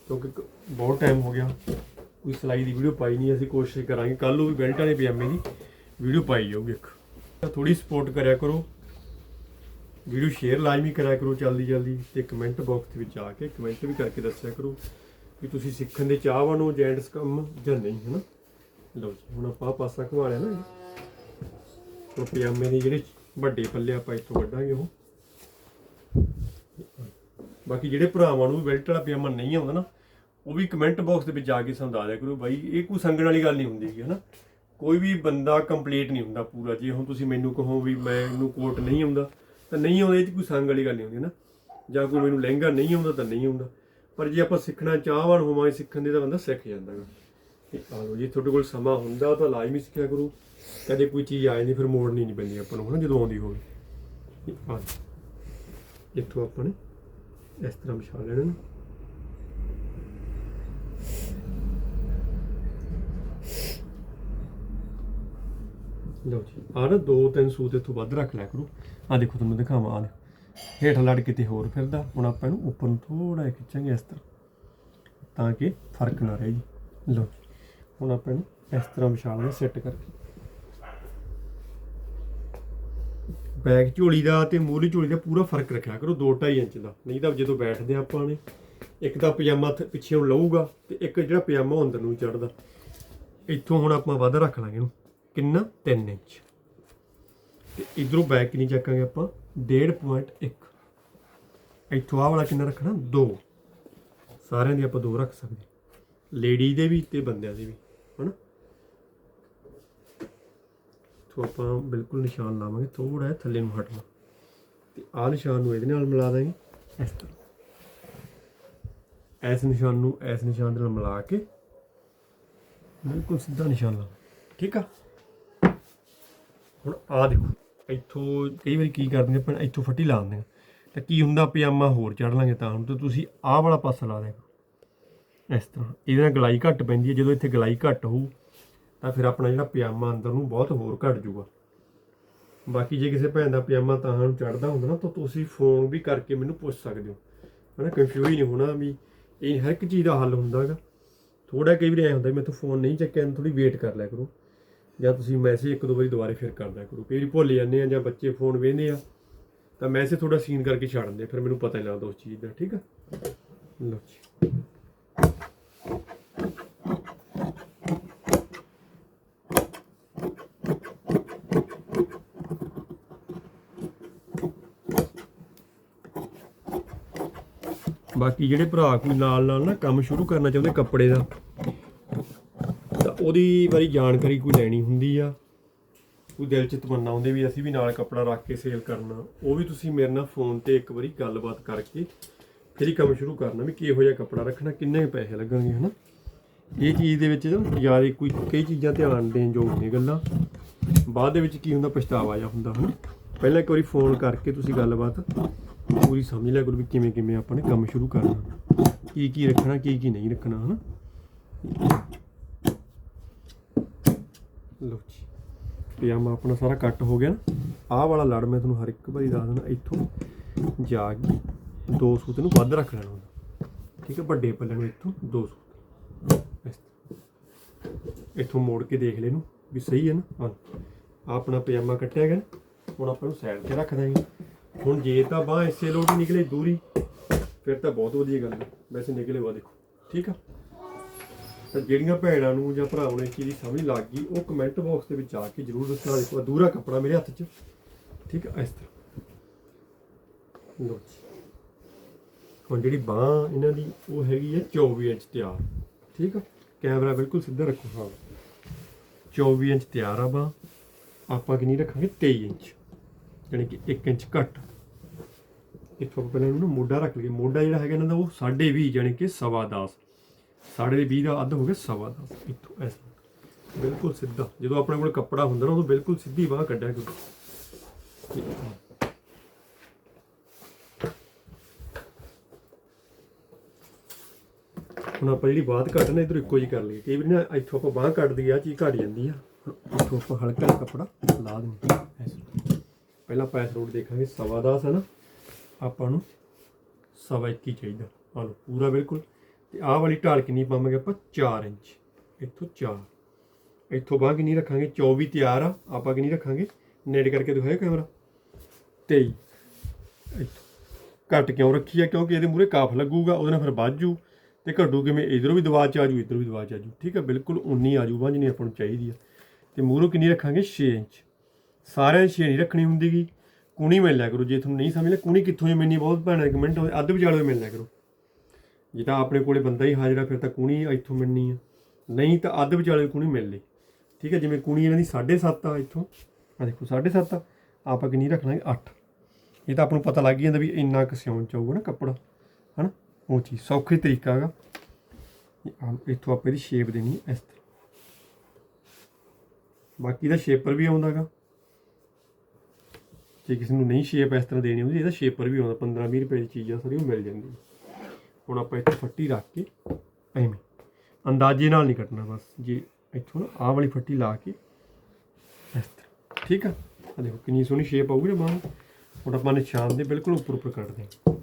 ਕਿਉਂਕਿ ਕ- ਬਹੁਤ ਟਾਈਮ ਹੋ ਗਿਆ। ਕੋਈ ਸਿਲਾਈ ਦੀ ਵੀਡੀਓ ਪਾਈ ਨਹੀਂ, ਅਸੀਂ ਕੋਸ਼ਿਸ਼ ਕਰਾਂਗੇ। ਕੱਲ ਨੂੰ ਵੀ ਬੈਲਟ ਵਾਲੇ ਪਜਾਮੇ ਦੀ ਵੀਡੀਓ ਪਾਈ ਜਾਊਗੀ ਇੱਕ। ਥੋੜੀ ਸਪੋਰਟ ਕਰਿਆ ਕਰੋ। ਵੀਡੀਓ ਸ਼ੇਅਰ ਲਾਜ਼ਮੀ ਕਰਿਆ ਕਰੋ ਜਲਦੀ ਜਲਦੀ ਤੇ ਕਮੈਂਟ ਬਾਕਸ ਦੇ ਵਿੱਚ ਆ ਕੇ ਕਮੈਂਟ ਵੀ ਕਰਕੇ ਦੱਸਿਆ ਕਰੋ ਕਿ ਤੁਸੀਂ ਸਿੱਖਣ ਦੇ ਚਾਹਵਾਨ ਹੋ ਜੈਂਟਸ ਕੰਮ ਜਾਂ ਨਹੀਂ ਹੈ ਨਾ ਲਓ ਜੀ, ਹੁਣ ਆਪਾਂ ਆਹ ਪਾਸਾ ਘੁਮਾ ਲਿਆ ਨਾ ਹੁਣ ਪਜਾਮੇ ਦੀ ਜਿਹੜੇ ਵੱਡੇ ਪੱਲੇ ਆਪਾਂ ਇੱਥੋਂ ਕੱਢਾਂਗੇ ਉਹ। ਬਾਕੀ ਜਿਹੜੇ ਭਰਾਵਾਂ ਨੂੰ ਬੈਲਟ ਵਾਲਾ ਪਜਾਮਾ ਨਹੀਂ ਆਉਂਦਾ ਨਾ, ਉਹ ਵੀ ਕਮੈਂਟ ਬਾਕਸ ਦੇ ਵਿੱਚ ਜਾ ਕੇ ਸਮਝਾ ਦਿਆ ਕਰੋ ਬਾਈ, ਇਹ ਕੋਈ ਸੰਗਣ ਵਾਲੀ ਗੱਲ ਨਹੀਂ ਹੁੰਦੀ ਹੈਗੀ, ਹਨਾ? ਕੋਈ ਵੀ ਬੰਦਾ ਕੰਪਲੀਟ ਨਹੀਂ ਹੁੰਦਾ ਪੂਰਾ। ਜੇ ਹੁਣ ਤੁਸੀਂ ਮੈਨੂੰ ਕਹੋ ਵੀ ਮੈਨੂੰ ਕੋਟ ਨਹੀਂ ਆਉਂਦਾ, ਤਾਂ ਨਹੀਂ ਆਉਂਦਾ, ਇਹ 'ਚ ਕੋਈ ਸੰਗ ਵਾਲੀ ਗੱਲ ਨਹੀਂ ਹੁੰਦੀ ਨਾ ਜਾਂ ਕੋਈ ਮੈਨੂੰ ਲਹਿੰਗਾ ਨਹੀਂ ਆਉਂਦਾ, ਤਾਂ ਨਹੀਂ ਆਉਂਦਾ। ਪਰ ਜੇ ਆਪਾਂ ਸਿੱਖਣਾ ਚਾਹਵਾਨ ਹੋਵਾਂਗੇ ਸਿੱਖਣ ਦੇ ਤਾਂ ਬੰਦਾ ਸਿੱਖ ਜਾਂਦਾ ਗਾ। ਇਹ ਆ ਲਓ ਜੇ, ਤੁਹਾਡੇ ਕੋਲ ਸਮਾਂ ਹੁੰਦਾ ਤਾਂ ਲਾਜ਼ਮੀ ਸਿੱਖਿਆ ਕਰੋ। ਕਦੇ ਕੋਈ ਚੀਜ਼ ਆ ਜਾਂਦੀ ਫਿਰ ਮੋੜਨੀ ਨਹੀਂ ਪੈਂਦੀ ਆਪਾਂ ਨੂੰ ਹਨਾ, ਜਦੋਂ ਆਉਂਦੀ ਹੋਵੇ। ਆ ਇੱਥੋਂ ਆਪਾਂ ਨੇ ਇਸ ਤਰ੍ਹਾਂ ਵਿਛਾ ਲੈਣਾ ਨਾ। ਲਓ ਜੀ ਆ ਨਾ ਦੋ ਤਿੰਨ ਸੂਤ ਇੱਥੋਂ ਵੱਧ ਰੱਖ ਲਿਆ ਕਰੋ। ਆ ਦੇਖੋ ਤੁਹਾਨੂੰ ਦਿਖਾਵਾਂ ਆ ਹੇਠ ਲੜ ਕਿਤੇ ਹੋਰ ਫਿਰਦਾ, ਹੁਣ ਆਪਾਂ ਇਹਨੂੰ ਉੱਪਰ ਨੂੰ ਥੋੜਾ ਜਿਹਾ ਖਿੱਚਾਂਗੇ ਇਸ ਤਰ੍ਹਾਂ, ਤਾਂ ਕਿ ਫ਼ਰਕ ਨਾ ਰਹੇ ਜੀ। ਲਓ ਜੀ। ਹੁਣ ਆਪਾਂ ਇਹਨੂੰ ਇਸ ਤਰ੍ਹਾਂ ਵਿਛਾਲਣਾ ਸੈੱਟ ਕਰਕੇ। ਬੈਕ ਝੋਲੀ ਦਾ ਤੇ ਮੂਹਰੀ ਝੋਲੀ ਦਾ ਪੂਰਾ ਫ਼ਰਕ ਰੱਖਿਆ ਕਰੋ 2.5 ਇੰਚ ਦਾ। ਨਹੀਂ ਤਾਂ ਜਦੋਂ ਬੈਠਦੇ ਆ ਆਪਾਂ ਨੇ, ਇੱਕ ਤਾਂ ਪਜਾਮਾ ਪਿੱਛੇ ਨੂੰ ਲਊਗਾ ਤੇ ਇੱਕ ਜਿਹੜਾ ਪਜਾਮਾ ਅੰਦਰ ਨੂੰ ਚੜਦਾ ਇੱਥੋਂ ਹੁਣ ਆਪਾਂ ਵੱਧ ਰੱਖ ਲਾਂਗੇ ਇਹਨੂੰ, ਕਿੰਨਾ? 3 ਇੰਚ। ਤੇ ਇਧਰੋਂ ਬੈਕ ਕਿੰਨੀ ਚੱਕਾਂਗੇ ਆਪਾਂ? 1.5.1 ਇੱਥੋਂ ਆਹ ਵਾਲਾ ਕਿੰਨਾ ਰੱਖਣਾ? 2 ਸਾਰਿਆਂ ਦੀ ਆਪਾਂ 2 ਰੱਖ ਸਕਦੇ ਲੇਡੀ ਦੇ ਵੀ ਤੇ ਬੰਦਿਆਂ ਦੇ ਵੀ। ਹਨਾ? ਤੋਂ ਆਪਾਂ ਬਿਲਕੁਲ ਨਿਸ਼ਾਨ ਲਾਵਾਂਗੇ ਥੋੜਾ ਜਿਹਾ ਥੱਲੇ ਨੂੰ ਹਟਣਾ। ਤੇ ਆਹ ਨਿਸ਼ਾਨ ਨੂੰ ਇਹਦੇ ਨਾਲ ਮਿਲਾ ਦਾਂਗੇ। ਇਸ ਤਰ੍ਹਾਂ। ਇਸ ਨਿਸ਼ਾਨ ਨੂੰ ਇਸ ਨਿਸ਼ਾਨ ਦੇ ਨਾਲ ਮਿਲਾ ਕੇ ਬਿਲਕੁਲ ਸਿੱਧਾ ਨਿਸ਼ਾਨ ਲਾ ਠੀਕ ਆ? ਹੁਣ ਆ ਦੇਖੋ ਇੱਥੋਂ ਕਈ ਵਾਰੀ ਕੀ ਕਰਦੇ ਆਪਾਂ ਇੱਥੋਂ ਫੱਟੀ ਲਾ ਦਿੰਦੇ ਆ। ਤਾਂ ਕੀ ਹੁੰਦਾ ਪਜਾਮਾ ਹੋਰ ਚੜ ਲਾਂਗੇ ਤਾਂ। ਹੁਣ ਤੇ ਤੁਸੀਂ ਆਹ ਵਾਲਾ ਪਾਸਾ ਲਾ ਕਰੋ। ਇਸ ਤਰ੍ਹਾਂ। ਇਹਦੇ ਨਾਲ ਗਲਾਈ ਘੱਟ ਪੈਂਦੀ ਹੈ। ਜਦੋਂ ਇੱਥੇ ਗਲਾਈ ਘੱਟ ਹੋਊ, ਤਾਂ ਫਿਰ ਆਪਣਾ ਜਿਹੜਾ ਪਜਾਮਾ ਅੰਦਰ ਨੂੰ ਬਹੁਤ ਹੋਰ ਘੱਟ ਜਾਊਗਾ ਬਾਕੀ ਜੇ ਕਿਸੇ ਭੈਣ ਦਾ ਪਜਾਮਾ ਤਾਂ ਨੂੰ ਚੜਦਾ ਹੁੰਦਾ ਨਾ, ਤਾਂ ਤੁਸੀਂ ਫੋਨ ਵੀ ਕਰਕੇ ਮੈਨੂੰ ਪੁੱਛ ਸਕਦੇ ਹੋ। ਹਨਾ ਕੰਫਿਊਜ਼ ਨਹੀਂ ਹੋਣਾ ਵੀ ਇਹ ਹਰ ਇੱਕ ਚੀਜ਼ ਦਾ ਹੱਲ ਹੁੰਦਾ ਹੈਗਾ। ਥੋੜਾ ਕਈ ਵਾਰੀ ਐ ਹੁੰਦਾ ਵੀ ਤਾਂ ਫੋਨ ਨਹੀਂ ਚੱਕਿਆ ਥੋੜੀ ਵੇਟ ਕਰ ਲਿਆ ਕਰੋ। ਜਾਂ ਤੁਸੀਂ ਮੈਸੇਜ ਇੱਕ ਦੋ ਵਾਰੀ ਦੁਬਾਰੇ ਫਿਰ ਕਰ ਦਿਆ ਕਰੋ। ਕਈ ਵਾਰੀ ਭੁੱਲ ਜਾਂਦੇ ਆ ਜਾਂ ਬੱਚੇ ਫੋਨ ਵੇਖਦੇ ਆ, ਤਾਂ ਮੈਸੇਜ ਥੋੜਾ ਸੀਨ ਕਰਕੇ ਛੱਡ ਦਿੰਦੇ ਫਿਰ ਮੈਨੂੰ ਪਤਾ ਨਹੀਂ ਲੱਗਦਾ ਉਸ ਚੀਜ਼ ਦਾ। ਠੀਕ ਆ? ਲੋ ਜੀ। ਬਾਕੀ ਜਿਹੜੇ ਭਰਾ ਕੋਈ ਨਾਲ ਨਾਲ ਨਾ ਕੰਮ ਸ਼ੁਰੂ ਕਰਨਾ ਚਾਹੁੰਦੇ ਕੱਪੜੇ ਦਾ, ਤਾਂ ਉਹਦੀ ਬਾਰੇ ਜਾਣਕਾਰੀ ਕੋਈ ਲੈਣੀ ਹੁੰਦੀ ਆ। ਕੋਈ ਦਿਲ 'ਚ ਤਮੰਨਾ ਹੁੰਦੀ ਵੀ ਅਸੀਂ ਵੀ ਨਾਲ ਕੱਪੜਾ ਰੱਖ ਕੇ ਸੇਲ ਕਰਨਾ। ਉਹ ਵੀ ਤੁਸੀਂ ਮੇਰੇ ਨਾਲ ਫੋਨ ਤੇ ਇੱਕ ਵਾਰੀ ਗੱਲਬਾਤ ਕਰਕੇ ਫਿਰ ਹੀ ਕੰਮ ਸ਼ੁਰੂ ਕਰਨਾ ਵੀ ਕਿਹੋ ਜਿਹਾ ਕੱਪੜਾ ਰੱਖਣਾ, ਕਿੰਨੇ ਕੁ ਪੈਸੇ ਲੱਗਣਗੇ, ਹਨਾ? ਇਹ ਚੀਜ਼ ਦੇ ਵਿੱਚ ਯਾਰ ਕੋਈ ਕਈ ਚੀਜ਼ਾਂ ਧਿਆਨ ਦੇਣ ਯੋਗ ਨੇ ਗੱਲਾਂ। ਬਾਅਦ ਦੇ ਵਿੱਚ ਕੀ ਹੁੰਦਾ, ਪਛਤਾਵਾ ਜਾਂ ਹੁੰਦਾ, ਹਨਾ? ਪਹਿਲਾਂ ਇੱਕ ਵਾਰੀ ਫੋਨ ਕਰਕੇ ਤੁਸੀਂ ਗੱਲਬਾਤ ਪੂਰੀ ਸਮਝ ਲਿਆ ਕਰੋ ਵੀ ਕਿਵੇਂ ਕਿਵੇਂ ਆਪਾਂ ਨੇ ਕੰਮ ਸ਼ੁਰੂ ਕਰਨਾ। ਕੀ ਕੀ ਰੱਖਣਾ, ਕੀ ਕੀ ਨਹੀਂ ਰੱਖਣਾ, ਹਨਾ? ਲੋ ਜੀ, ਪਜਾਮਾ ਆਪਣਾ ਸਾਰਾ ਕੱਟ ਹੋ ਗਿਆ ਨਾ। ਆਹ ਵਾਲਾ ਲੜ ਮੈਂ ਤੁਹਾਨੂੰ ਹਰ ਇੱਕ ਵਾਰੀ ਦੱਸ ਦਿੰਦਾ, ਇੱਥੋਂ ਜਾ ਕੇ ਦੋ ਸੂਤ ਨੂੰ ਵੱਧ ਰੱਖ ਲੈਣਾ ਹੁੰਦਾ ਠੀਕ ਹੈ, ਵੱਡੇ ਪੱਲੇ ਨੂੰ ਇੱਥੋਂ ਦੋ ਸੂਤ। ਇੱਥੋਂ ਮੋੜ ਕੇ ਦੇਖ ਲੈ ਨੂੰ ਵੀ ਸਹੀ ਹੈ ਨਾ। ਹਾਂ ਆਹ ਆਪਣਾ ਪਜਾਮਾ ਕੱਟਿਆ ਗਿਆ ਹੁਣ ਆਪਾਂ ਨੂੰ ਸਾਈਡ ਤੇ ਰੱਖ ਦਾਂਗੇ ਹੁਣ ਜੇ ਤਾਂ ਬਾਹ ਇਸੇ ਲੋਟ ਹੀ ਨਿਕਲੇ ਦੂਰੀ, ਫਿਰ ਤਾਂ ਬਹੁਤ ਵਧੀਆ ਗੱਲ ਹੈ। ਵੈਸੇ ਨਿਕਲੇ ਵਾ ਦੇਖੋ, ਠੀਕ ਆ? ਤਾਂ ਜਿਹੜੀਆਂ ਭੈਣਾਂ ਨੂੰ ਜਾਂ ਭਰਾਵਾਂ ਨੂੰ ਇਹ ਚੀਜ਼ ਦੀ ਸਮਝ ਲੱਗ ਗਈ, ਉਹ ਕਮੈਂਟ ਬਾਕਸ ਦੇ ਵਿੱਚ ਆ ਕੇ ਜਰੂਰ ਦੱਸਣਾ। ਦੇਖੋ ਅਧੂਰਾ ਕੱਪੜਾ ਮੇਰੇ ਹੱਥ 'ਚ, ਠੀਕ ਆ? ਇਸ ਤਰ੍ਹਾਂ। ਲੋ ਜੀ। ਹੁਣ ਜਿਹੜੀ ਬਾਹ ਇਹਨਾਂ ਦੀ, ਉਹ ਹੈਗੀ ਹੈ 24 ਇੰਚ ਤਿਆਰ, ਠੀਕ ਆ? ਕੈਮਰਾ ਬਿਲਕੁਲ ਸਿੱਧਾ ਰੱਖੋ। ਹਾਂ। 24 ਇੰਚ ਤਿਆਰ ਆ ਬਾਹ। ਆਪਾਂ ਕਿੰਨੀ ਰੱਖਾਂਗੇ? 23 ਇੰਚ। ਯਾਨੀ ਕਿ 1 ਇੰਚ ਘੱਟ। ਇੱਥੋਂ ਆਪਾਂ ਪਹਿਲਾਂ ਇਹਨੂੰ ਨਾ ਮੋਢਾ ਰੱਖ ਲਈਏ। ਮੋਢਾ ਜਿਹੜਾ ਹੈਗਾ ਇਹਨਾਂ ਦਾ ਉਹ 20.5 ਯਾਨੀ ਕਿ ਸਵਾ 10 ਸਾਢੇ ਦੇ 20 ਦਾ ਅੱਧ ਹੋ ਗਿਆ ਸਵਾ 10 ਇੱਥੋਂ ਐਸਾ ਬਿਲਕੁਲ ਸਿੱਧਾ। ਜਦੋਂ ਆਪਣੇ ਕੋਲ ਕੱਪੜਾ ਹੁੰਦਾ ਨਾ, ਉਦੋਂ ਬਿਲਕੁਲ ਸਿੱਧੀ ਬਾਹ ਕੱਢਿਆ ਕਰੋ। ਹੁਣ ਆਪਾਂ ਜਿਹੜੀ ਬਾਤ ਕੱਢਣਾ, ਇਧਰ ਇੱਕੋ ਜੀ ਕਰ ਲਈਏ। ਕਈ ਵਾਰੀ ਨਾ ਇੱਥੋਂ ਆਪਾਂ ਬਾਹ ਕੱਢਦੀ ਆ ਚੀਜ਼ ਘਟ ਜਾਂਦੀ ਆ। ਹੁਣ ਇੱਥੋਂ ਆਪਾਂ ਹਲਕਾ ਜਿਹਾ ਕੱਪੜਾ ਲਾ ਦਿੰਦੇ ਪਹਿਲਾਂ ਆਪਾਂ ਇਸ ਰੋਡ ਦੇਖਾਂਗੇ, ਸਵਾ 10 ਹੈ ਨਾ? ਆਪਾਂ ਨੂੰ ਸਵਾ 21 ਚਾਹੀਦਾ। ਆ ਲਓ, ਪੂਰਾ ਬਿਲਕੁਲ। ਤੇ ਆਹ ਵਾਲੀ ਢਾਲ ਕਿੰਨੀ ਪਾਵਾਂਗੇ ਆਪਾਂ? 4 ਇੰਚ। ਇੱਥੋਂ 4 ਇੱਥੋਂ ਬਾਅਦ ਕਿੰਨੀ ਰੱਖਾਂਗੇ? 24 ਤਿਆਰ ਆ। ਆਪਾਂ ਕਿੰਨੀ ਰੱਖਾਂਗੇ? ਨੇੜੇ ਕਰਕੇ ਦਿਖਾਇਆ ਕੈਮਰਾ। 23 ਇੱਥੋਂ। ਘੱਟ ਕਿਉਂ ਰੱਖੀ ਆ? ਕਿਉਂਕਿ ਇਹਦੇ ਮੂਰੇ ਕਾਫ ਲੱਗੂਗਾ, ਉਹਦੇ ਨਾਲ ਫਿਰ ਵੱਧ ਬਾਜੂ ਤੇ ਘੱਟੂ ਕਿਵੇਂ? ਇਧਰੋਂ ਵੀ ਦਵਾ ਚ ਆਜੂ ਇਧਰੋਂ ਵੀ ਦਵਾ ਚ ਆਜੂ ਠੀਕ ਆ, ਬਿਲਕੁਲ ਉਨੀ ਆਜੂ ਬਾਂਹ ਜਿੰਨੀ ਆਪਾਂ ਨੂੰ ਚਾਹੀਦੀ ਆ। ਤੇ ਮੂਰੋਂ ਕਿੰਨੀ ਰੱਖਾਂਗੇ? 6 ਇੰਚ। ਸਾਰਿਆਂ 6 ਨਹੀਂ ਰੱਖਣੀ ਹੁੰਦੀਗੀ। ਕੂਣੀ ਮਿਲ ਲਿਆ ਕਰੋ, ਜੇ ਤੁਹਾਨੂੰ ਨਹੀਂ ਸਮਝ ਲਿਆ ਕੂਣੀ ਕਿੱਥੋਂ ਜੇ ਮੈਨੀ ਬਹੁਤ ਭੈਣਾਂ ਦੇ ਕਮੈਂਟ ਆਉਂਦੇ ਅੱਧ ਵਿਚਾਲੇ ਮਿਲ ਲਿਆ ਕਰੋ। ਜੇ ਤਾਂ ਆਪਣੇ ਕੋਲੇ ਬੰਦਾ ਹੀ ਹਾਜ਼ਰਾ ਫਿਰ ਤਾਂ ਕੂਣੀ ਇੱਥੋਂ ਮਿਲਣੀ ਆ। ਨਹੀਂ ਤਾਂ ਅੱਧ ਵਿਚਾਲੇ ਕੂਣੀ ਮਿਲ ਲਈ ਠੀਕ ਹੈ ਜਿਵੇਂ ਕੂਣੀ ਇਹਨਾਂ ਦੀ 7.5 ਆ ਇੱਥੋਂ। ਆ ਦੇਖੋ 7.5 ਆ। ਆਪਾਂ ਕਿੰਨੀ ਰੱਖ ਲਾਂਗੇ? 8 ਇਹ ਤਾਂ ਆਪਾਂ ਨੂੰ ਪਤਾ ਲੱਗ ਹੀ ਜਾਂਦਾ ਵੀ ਇੰਨਾ ਕੁ ਸਿਉਣ ਚ ਆਊਗਾ ਨਾ ਕੱਪੜਾ, ਹਨਾ? ਉਹ ਚੀਜ਼ ਸੌਖੇ ਤਰੀਕਾ ਹੈਗਾ। ਇੱਥੋਂ ਆਪਾਂ ਇਹਦੀ ਸ਼ੇਪ ਦੇਣੀ ਇਸ ਤਰ੍ਹਾਂ। ਬਾਕੀ ਦਾ ਸ਼ੇਪਰ ਵੀ ਆਉਂਦਾਗਾ ਜੇ ਕਿਸੇ ਨੂੰ ਨਹੀਂ ਸ਼ੇਪ ਇਸ ਤਰ੍ਹਾਂ ਦੇਣੀ ਹੁੰਦੀ, ਇਹਦਾ ਸ਼ੇਪਰ ਵੀ ਆਉਂਦਾ 15 20 ਰੁਪਏ ਦੀ ਚੀਜ਼ ਆ, ਸਾਰੀ ਉਹ ਮਿਲ ਜਾਂਦੀ ਹੁਣ ਆਪਾਂ ਇੱਥੇ ਫੱਟੀ ਰੱਖ ਕੇ, ਐਵੇਂ, ਅੰਦਾਜ਼ੇ ਨਾਲ ਨਹੀਂ ਕੱਟਣਾ, ਬਸ ਜੇ ਇੱਥੋਂ ਨਾ ਆਹ ਵਾਲੀ ਫੱਟੀ ਲਾ ਕੇ, ਇਸ ਤਰ੍ਹਾਂ, ਠੀਕ ਆ? ਆ ਦੇਖੋ, ਕਿੰਨੀ ਸੋਹਣੀ ਸ਼ੇਪ ਆਊਗੀ ਨਾ ਬਾਹਰ। ਹੁਣ ਆਪਾਂ ਨਿਸ਼ਾਨ ਦੇ ਬਿਲਕੁਲ ਉੱਪਰ ਉੱਪਰ ਕੱਟਦੇ ਹਾਂ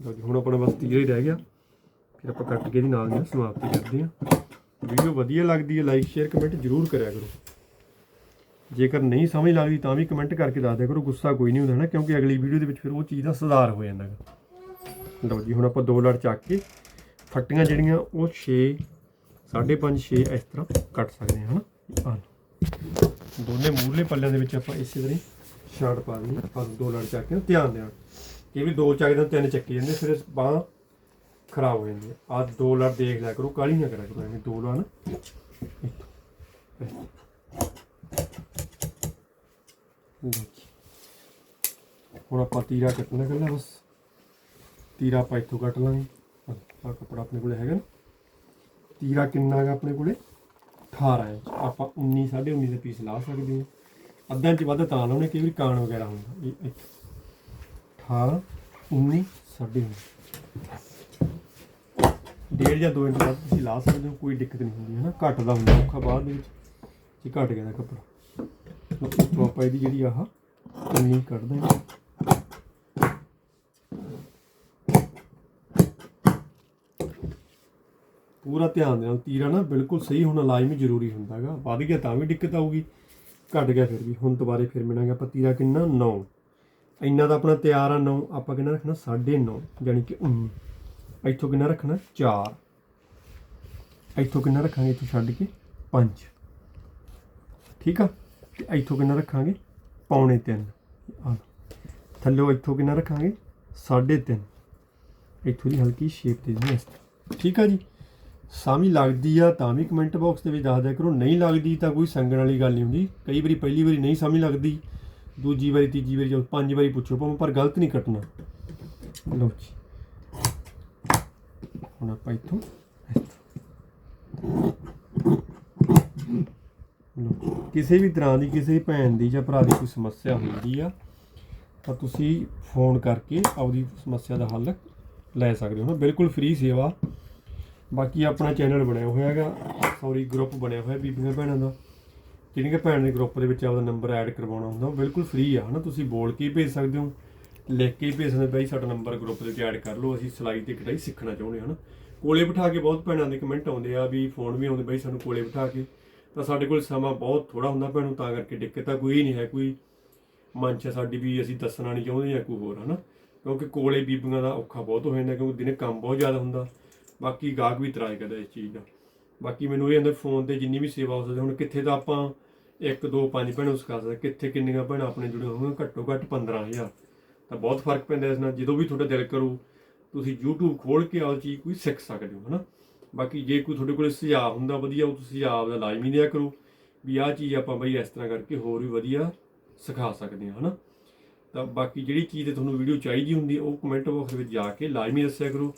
ਲਓ ਜੀ ਹੁਣ ਆਪਣਾ ਬਸ ਤੀਰਾ ਹੀ ਰਹਿ ਗਿਆ ਫਿਰ ਆਪਾਂ ਕੱਟ ਕੇ ਇਹਦੀ ਨਾਲ ਦੀ ਨਾਲ ਸਮਾਪਤੀ ਕਰਦੇ ਹਾਂ। ਵੀਡੀਓ ਵਧੀਆ ਲੱਗਦੀ ਹੈ ਲਾਈਕ ਸ਼ੇਅਰ ਕਮੈਂਟ ਜ਼ਰੂਰ ਕਰਿਆ ਕਰੋ। ਜੇਕਰ ਨਹੀਂ ਸਮਝ ਲੱਗਦੀ ਤਾਂ ਵੀ ਕਮੈਂਟ ਕਰਕੇ ਦੱਸ ਦਿਆ ਕਰੋ, ਗੁੱਸਾ ਕੋਈ ਨਹੀਂ ਹੁੰਦਾ ਨਾ, ਕਿਉਂਕਿ ਅਗਲੀ ਵੀਡੀਓ ਦੇ ਵਿੱਚ ਫਿਰ ਉਹ ਚੀਜ਼ ਦਾ ਸੁਧਾਰ ਹੋ ਜਾਂਦਾ ਗਾ ਲਓ ਜੀ, ਹੁਣ ਆਪਾਂ ਦੋ ਲੜ ਚੱਕ ਕੇ ਫੱਟੀਆਂ ਜਿਹੜੀਆਂ, ਉਹ 6 5.5 6 ਇਸ ਤਰ੍ਹਾਂ ਕੱਟ ਸਕਦੇ ਹਾਂ, ਹਨਾ? ਆਹ ਦੋਨੇ ਮੂਰਲੇ ਪੱਲਿਆਂ ਦੇ ਵਿੱਚ ਆਪਾਂ ਇਸੇ ਤਰ੍ਹਾਂ ਹੀ ਸ਼ਾਰਟ ਪਾ ਦੇਣੀ ਆਪਾਂ ਦੋ ਲੜ ਚੱਕ ਕੇ ਧਿਆਨ ਦੇਣਾ। ਇਹ ਵੀ ਦੋ ਚੱਕਦੇ ਤਿੰਨ ਚੱਕੇ ਜਾਂਦੇ, ਫਿਰ ਬਾਹ ਖਰਾਬ ਹੋ ਜਾਂਦੀ ਆ ਆਹ ਦੋ ਲੜ ਦੇਖ ਲਿਆ ਕਰੋ ਕਾਲੀ ਨਾ ਕਰਿਆ ਕਰੋ, ਐਵੇਂ ਦੋ ਲੜ ਹੁਣ ਆਪਾਂ ਤੀਰਾ ਕੱਟਣਾ ਕਰਨਾ ਬਸ। ਤੀਰਾ ਆਪਾਂ ਇੱਥੋਂ ਕੱਟ ਲਾਂਗੇ। ਆਹ ਕੱਪੜਾ ਆਪਣੇ ਕੋਲੇ ਹੈਗਾ ਨਾ। ਤੀਰਾ ਕਿੰਨਾ ਹੈਗਾ ਆਪਣੇ ਕੋਲੇ? 18 ਇੰਚ। ਆਪਾਂ 19 19.5 ਦੇ ਪੀਸ ਲਾ ਸਕਦੇ ਹਾਂ। ਅੱਧਾ ਇੰਚ ਵੱਧ ਤਾਂ ਲਾਉਣੇ, ਕਈ ਵਾਰੀ ਕਾਣ ਵਗੈਰਾ ਹੁੰਦਾ। ਇਹ ਇੱਕ 18 19 19.5 ਡੇਢ ਜਾਂ 2 ਇੰਚ ਬਾਅਦ ਤੁਸੀਂ ਲਾ ਸਕਦੇ ਹੋ, ਕੋਈ ਦਿੱਕਤ ਨਹੀਂ ਹੁੰਦੀ ਹੈ ਨਾ ਘੱਟ ਦਾ ਹੁੰਦਾ ਔਖਾ ਬਾਅਦ ਦੇ ਵਿੱਚ, ਜੇ ਘਟ ਗਿਆ ਦਾ ਕੱਪੜਾ। ਤੋਂ ਆਪਾਂ ਇਹਦੀ ਜਿਹੜੀ ਆਹ ਉਨੀ ਕੱਢਦੇ ਹਾਂ। ਪੂਰਾ ਧਿਆਨ ਦੇ ਨਾਲ ਤੀਰਾ ਨਾ ਬਿਲਕੁਲ ਸਹੀ ਹੋਣਾ ਲਾਜ਼ਮੀ ਜ਼ਰੂਰੀ ਹੁੰਦਾ ਹੈਗਾ। ਵੱਧ ਗਿਆ ਤਾਂ ਵੀ ਦਿੱਕਤ ਆਊਗੀ, ਘਟ ਗਿਆ ਫਿਰ ਵੀ। ਹੁਣ ਦੁਬਾਰੇ ਫਿਰ ਮਿਲਾਂਗੇ ਆਪਾਂ ਤੀਰਾ ਕਿੰਨਾ? 9 ਇੰਨਾ ਤਾਂ ਆਪਣਾ ਤਿਆਰ ਆ 9 ਆਪਾਂ ਕਿੰਨਾ ਰੱਖਣਾ? 9.5 ਯਾਨੀ ਕਿ 19 ਇੱਥੋਂ ਕਿੰਨਾ ਰੱਖਣਾ? 4 ਇੱਥੋਂ ਕਿੰਨਾ ਰੱਖਾਂਗੇ ਇੱਥੋਂ ਛੱਡ ਕੇ? 5 ਠੀਕ ਆ? ਤੇ ਇੱਥੋਂ ਕਿੰਨਾ ਰੱਖਾਂਗੇ? ਪੌਣੇ 3 ਆ ਥੱਲੇ ਇੱਥੋਂ ਕਿੰਨਾ ਰੱਖਾਂਗੇ? 3.5 ਇੱਥੋਂ ਦੀ ਹਲਕੀ ਸ਼ੇਪ ਦੇ ਦੇਣੀ ਇਸ ਤਰ੍ਹਾਂ। ਠੀਕ ਆ ਜੀ? ਸਾਮੀ ਲੱਗਦੀ ਆ ਤਾਂ ਵੀ ਕਮੈਂਟ ਬਾਕਸ ਦੇ ਵਿੱਚ ਦੱਸ ਦਿਆ ਕਰੋ। ਨਹੀਂ ਲੱਗਦੀ ਤਾਂ ਕੋਈ ਸੰਗਣ ਵਾਲੀ ਗੱਲ ਨਹੀਂ ਹੁੰਦੀ। ਕਈ ਵਾਰੀ ਪਹਿਲੀ ਵਾਰੀ ਨਹੀਂ ਸਮਝ ਲੱਗਦੀ। ਦੂਜੀ ਵਾਰੀ, ਤੀਜੀ ਵਾਰੀ ਜਦੋਂ ਪੰਜ ਵਾਰੀ ਪੁੱਛੋ ਭਾਵੇਂ, ਪਰ ਗਲਤ ਨਹੀਂ ਕੱਟਣਾ। ਲਓ ਜੀ। ਹੁਣ ਆਪਾਂ ਇੱਥੋਂ ਕਿਸੇ ਵੀ ਤਰ੍ਹਾਂ ਦੀ ਕਿਸੇ ਭੈਣ ਦੀ ਜਾਂ ਭਰਾ ਦੀ ਕੋਈ ਸਮੱਸਿਆ ਹੁੰਦੀ ਆ, ਤਾਂ ਤੁਸੀਂ ਫੋਨ ਕਰਕੇ ਆਪਦੀ ਸਮੱਸਿਆ ਦਾ ਹੱਲ ਲੈ ਸਕਦੇ ਹੋ। ਨਾ ਬਿਲਕੁਲ ਫ੍ਰੀ ਸੇਵਾ। ਬਾਕੀ ਆਪਣਾ ਚੈਨਲ ਬਣਿਆ ਹੋਇਆ ਹੈਗਾ। ਸੌਰੀ ਗਰੁੱਪ ਬਣਿਆ ਹੋਇਆ ਬੀਬੀਆਂ ਭੈਣਾਂ ਦਾ। ਜਿਹੜੀਆਂ ਭੈਣਾਂ ਦੇ ਗਰੁੱਪ ਦੇ ਵਿੱਚ ਆਪਦਾ ਨੰਬਰ ਐਡ ਕਰਵਾਉਣਾ ਹੁੰਦਾ, ਉਹ ਬਿਲਕੁਲ ਫ੍ਰੀ ਆ। ਹਨਾ, ਤੁਸੀਂ ਬੋਲ ਕੇ ਭੇਜ ਸਕਦੇ ਹੋ। ਲਿਖ ਕੇ ਹੀ ਸਕਦੇ ਹੋ, ਬਈ ਸਾਡਾ ਨੰਬਰ ਗਰੁੱਪ ਦੇ ਵਿੱਚ ਐਡ ਕਰ ਲਓ ਅਸੀਂ ਸਿਲਾਈ ਤੇ ਕਢਾਈ ਸਿੱਖਣਾ ਚਾਹੁੰਦੇ ਹਾਂ ਹਨਾ। ਕੋਲੇ ਬਿਠਾ ਕੇ ਬਹੁਤ ਭੈਣਾਂ ਦੇ ਕਮੈਂਟ ਆਉਂਦੇ ਆ ਵੀ ਫੋਨ ਵੀ ਆਉਂਦੇ ਬਈ ਸਾਨੂੰ ਕੋਲੇ ਬਿਠਾ ਕੇ। ਤਾਂ ਸਾਡੇ ਕੋਲ ਸਮਾਂ ਬਹੁਤ ਥੋੜਾ ਹੁੰਦਾ ਭੈਣ ਤਾਂ ਕਰਕੇ ਦਿੱਕਤ ਤਾਂ ਕੋਈ ਨਹੀਂ ਹੈ ਕੋਈ ਮਨ ਚ ਸਾਡੀ ਵੀ ਅਸੀਂ ਦੱਸਣਾ ਨਹੀਂ ਚਾਹੁੰਦੇ ਜਾਂ ਕੋਈ ਹੋਰ ਹਨਾ। ਕਿਉਂਕਿ ਕੋਲੇ ਬੀਬੀਆਂ ਦਾ ਔਖਾ ਬਹੁਤ ਹੋ ਜਾਂਦਾ ਕਿਉਂਕਿ ਦਿਨੇ ਕੰਮ ਬਹੁਤ ਜ਼ਿਆਦਾ ਹੁੰਦਾ। ਬਾਕੀ ਗਾਹਕ ਵੀ ਇਤਰਾਜ਼ ਕਰਦਾ ਇਸ ਚੀਜ਼ ਦਾ। ਬਾਕੀ ਮੈਨੂੰ ਇਹ ਅੰਦਰ ਫੋਨ ਤੇ ਜਿੰਨੀ ਵੀ ਸੇਵਾ ਹੋ ਸਕਦੀ ਹੁਣ ਕਿੱਥੇ ਤਾਂ ਆਪਾਂ ਇੱਕ ਦੋ ਪੰਜ ਭੈਣਾਂ ਸਿਖਾ ਸਕਦੇ ਕਿੱਥੇ ਕਿੰਨੀਆਂ ਭੈਣਾਂ ਆਪਣੇ ਜੁੜੀਆਂ ਹੋਣਗੀਆਂ ਘੱਟੋ ਘੱਟ 15000 ਤਾਂ ਬਹੁਤ ਫ਼ਰਕ ਪੈਂਦਾ ਇਸ ਨਾਲ, ਜਦੋਂ ਵੀ ਤੁਹਾਡਾ ਦਿਲ ਕਰੂ, ਤੁਸੀਂ YouTube ਖੋਲ ਕੇ ਆਹ ਚੀਜ਼ ਕੋਈ ਸਿੱਖ ਸਕਦੇ ਹੋ, ਹਨਾ? ਬਾਕੀ ਜੇ ਕੋਈ ਤੁਹਾਡੇ ਕੋਲ ਸੁਝਾਅ ਹੁੰਦਾ, ਵਧੀਆ, ਉਹ ਤੁਸੀਂ ਆਪ ਦਾ ਲਾਜ਼ਮੀ ਦਿਆ ਕਰੋ ਵੀ ਆਹ ਚੀਜ਼ ਆਪਾਂ ਬਈ ਇਸ ਤਰ੍ਹਾਂ ਕਰਕੇ ਹੋਰ ਵੀ ਵਧੀਆ ਸਿਖਾ ਸਕਦੇ ਹਾਂ, ਹਨਾ? ਤਾਂ ਬਾਕੀ ਜਿਹੜੀ ਚੀਜ਼ ਤੇ ਤੁਹਾਨੂੰ ਵੀਡੀਓ ਚਾਹੀਦੀ ਹੁੰਦੀ, ਉਹ ਕਮੈਂਟ ਬਾਕਸ ਵਿੱਚ ਜਾ ਕੇ ਲਾਜ਼ਮੀ ਦੱਸਿਆ ਕਰੋ।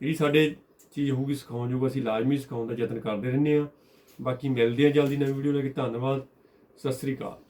ਜਿਹੜੀ ਸਾਡੇ ਚੀਜ਼ ਹੋਊਗੀ ਸਿਖਾਉਣ ਯੋਗ ਅਸੀਂ ਲਾਜ਼ਮੀ ਸਿਖਾਉਣ ਦਾ ਯਤਨ ਕਰਦੇ ਰਹਿੰਦੇ ਹਾਂ। ਬਾਕੀ ਮਿਲਦੇ ਹਾਂ ਜਲਦੀ ਨਵੀਂ ਵੀਡੀਓ ਲੈ ਕੇ। ਧੰਨਵਾਦ। ਸਤਿ ਸ੍ਰੀ ਅਕਾਲ।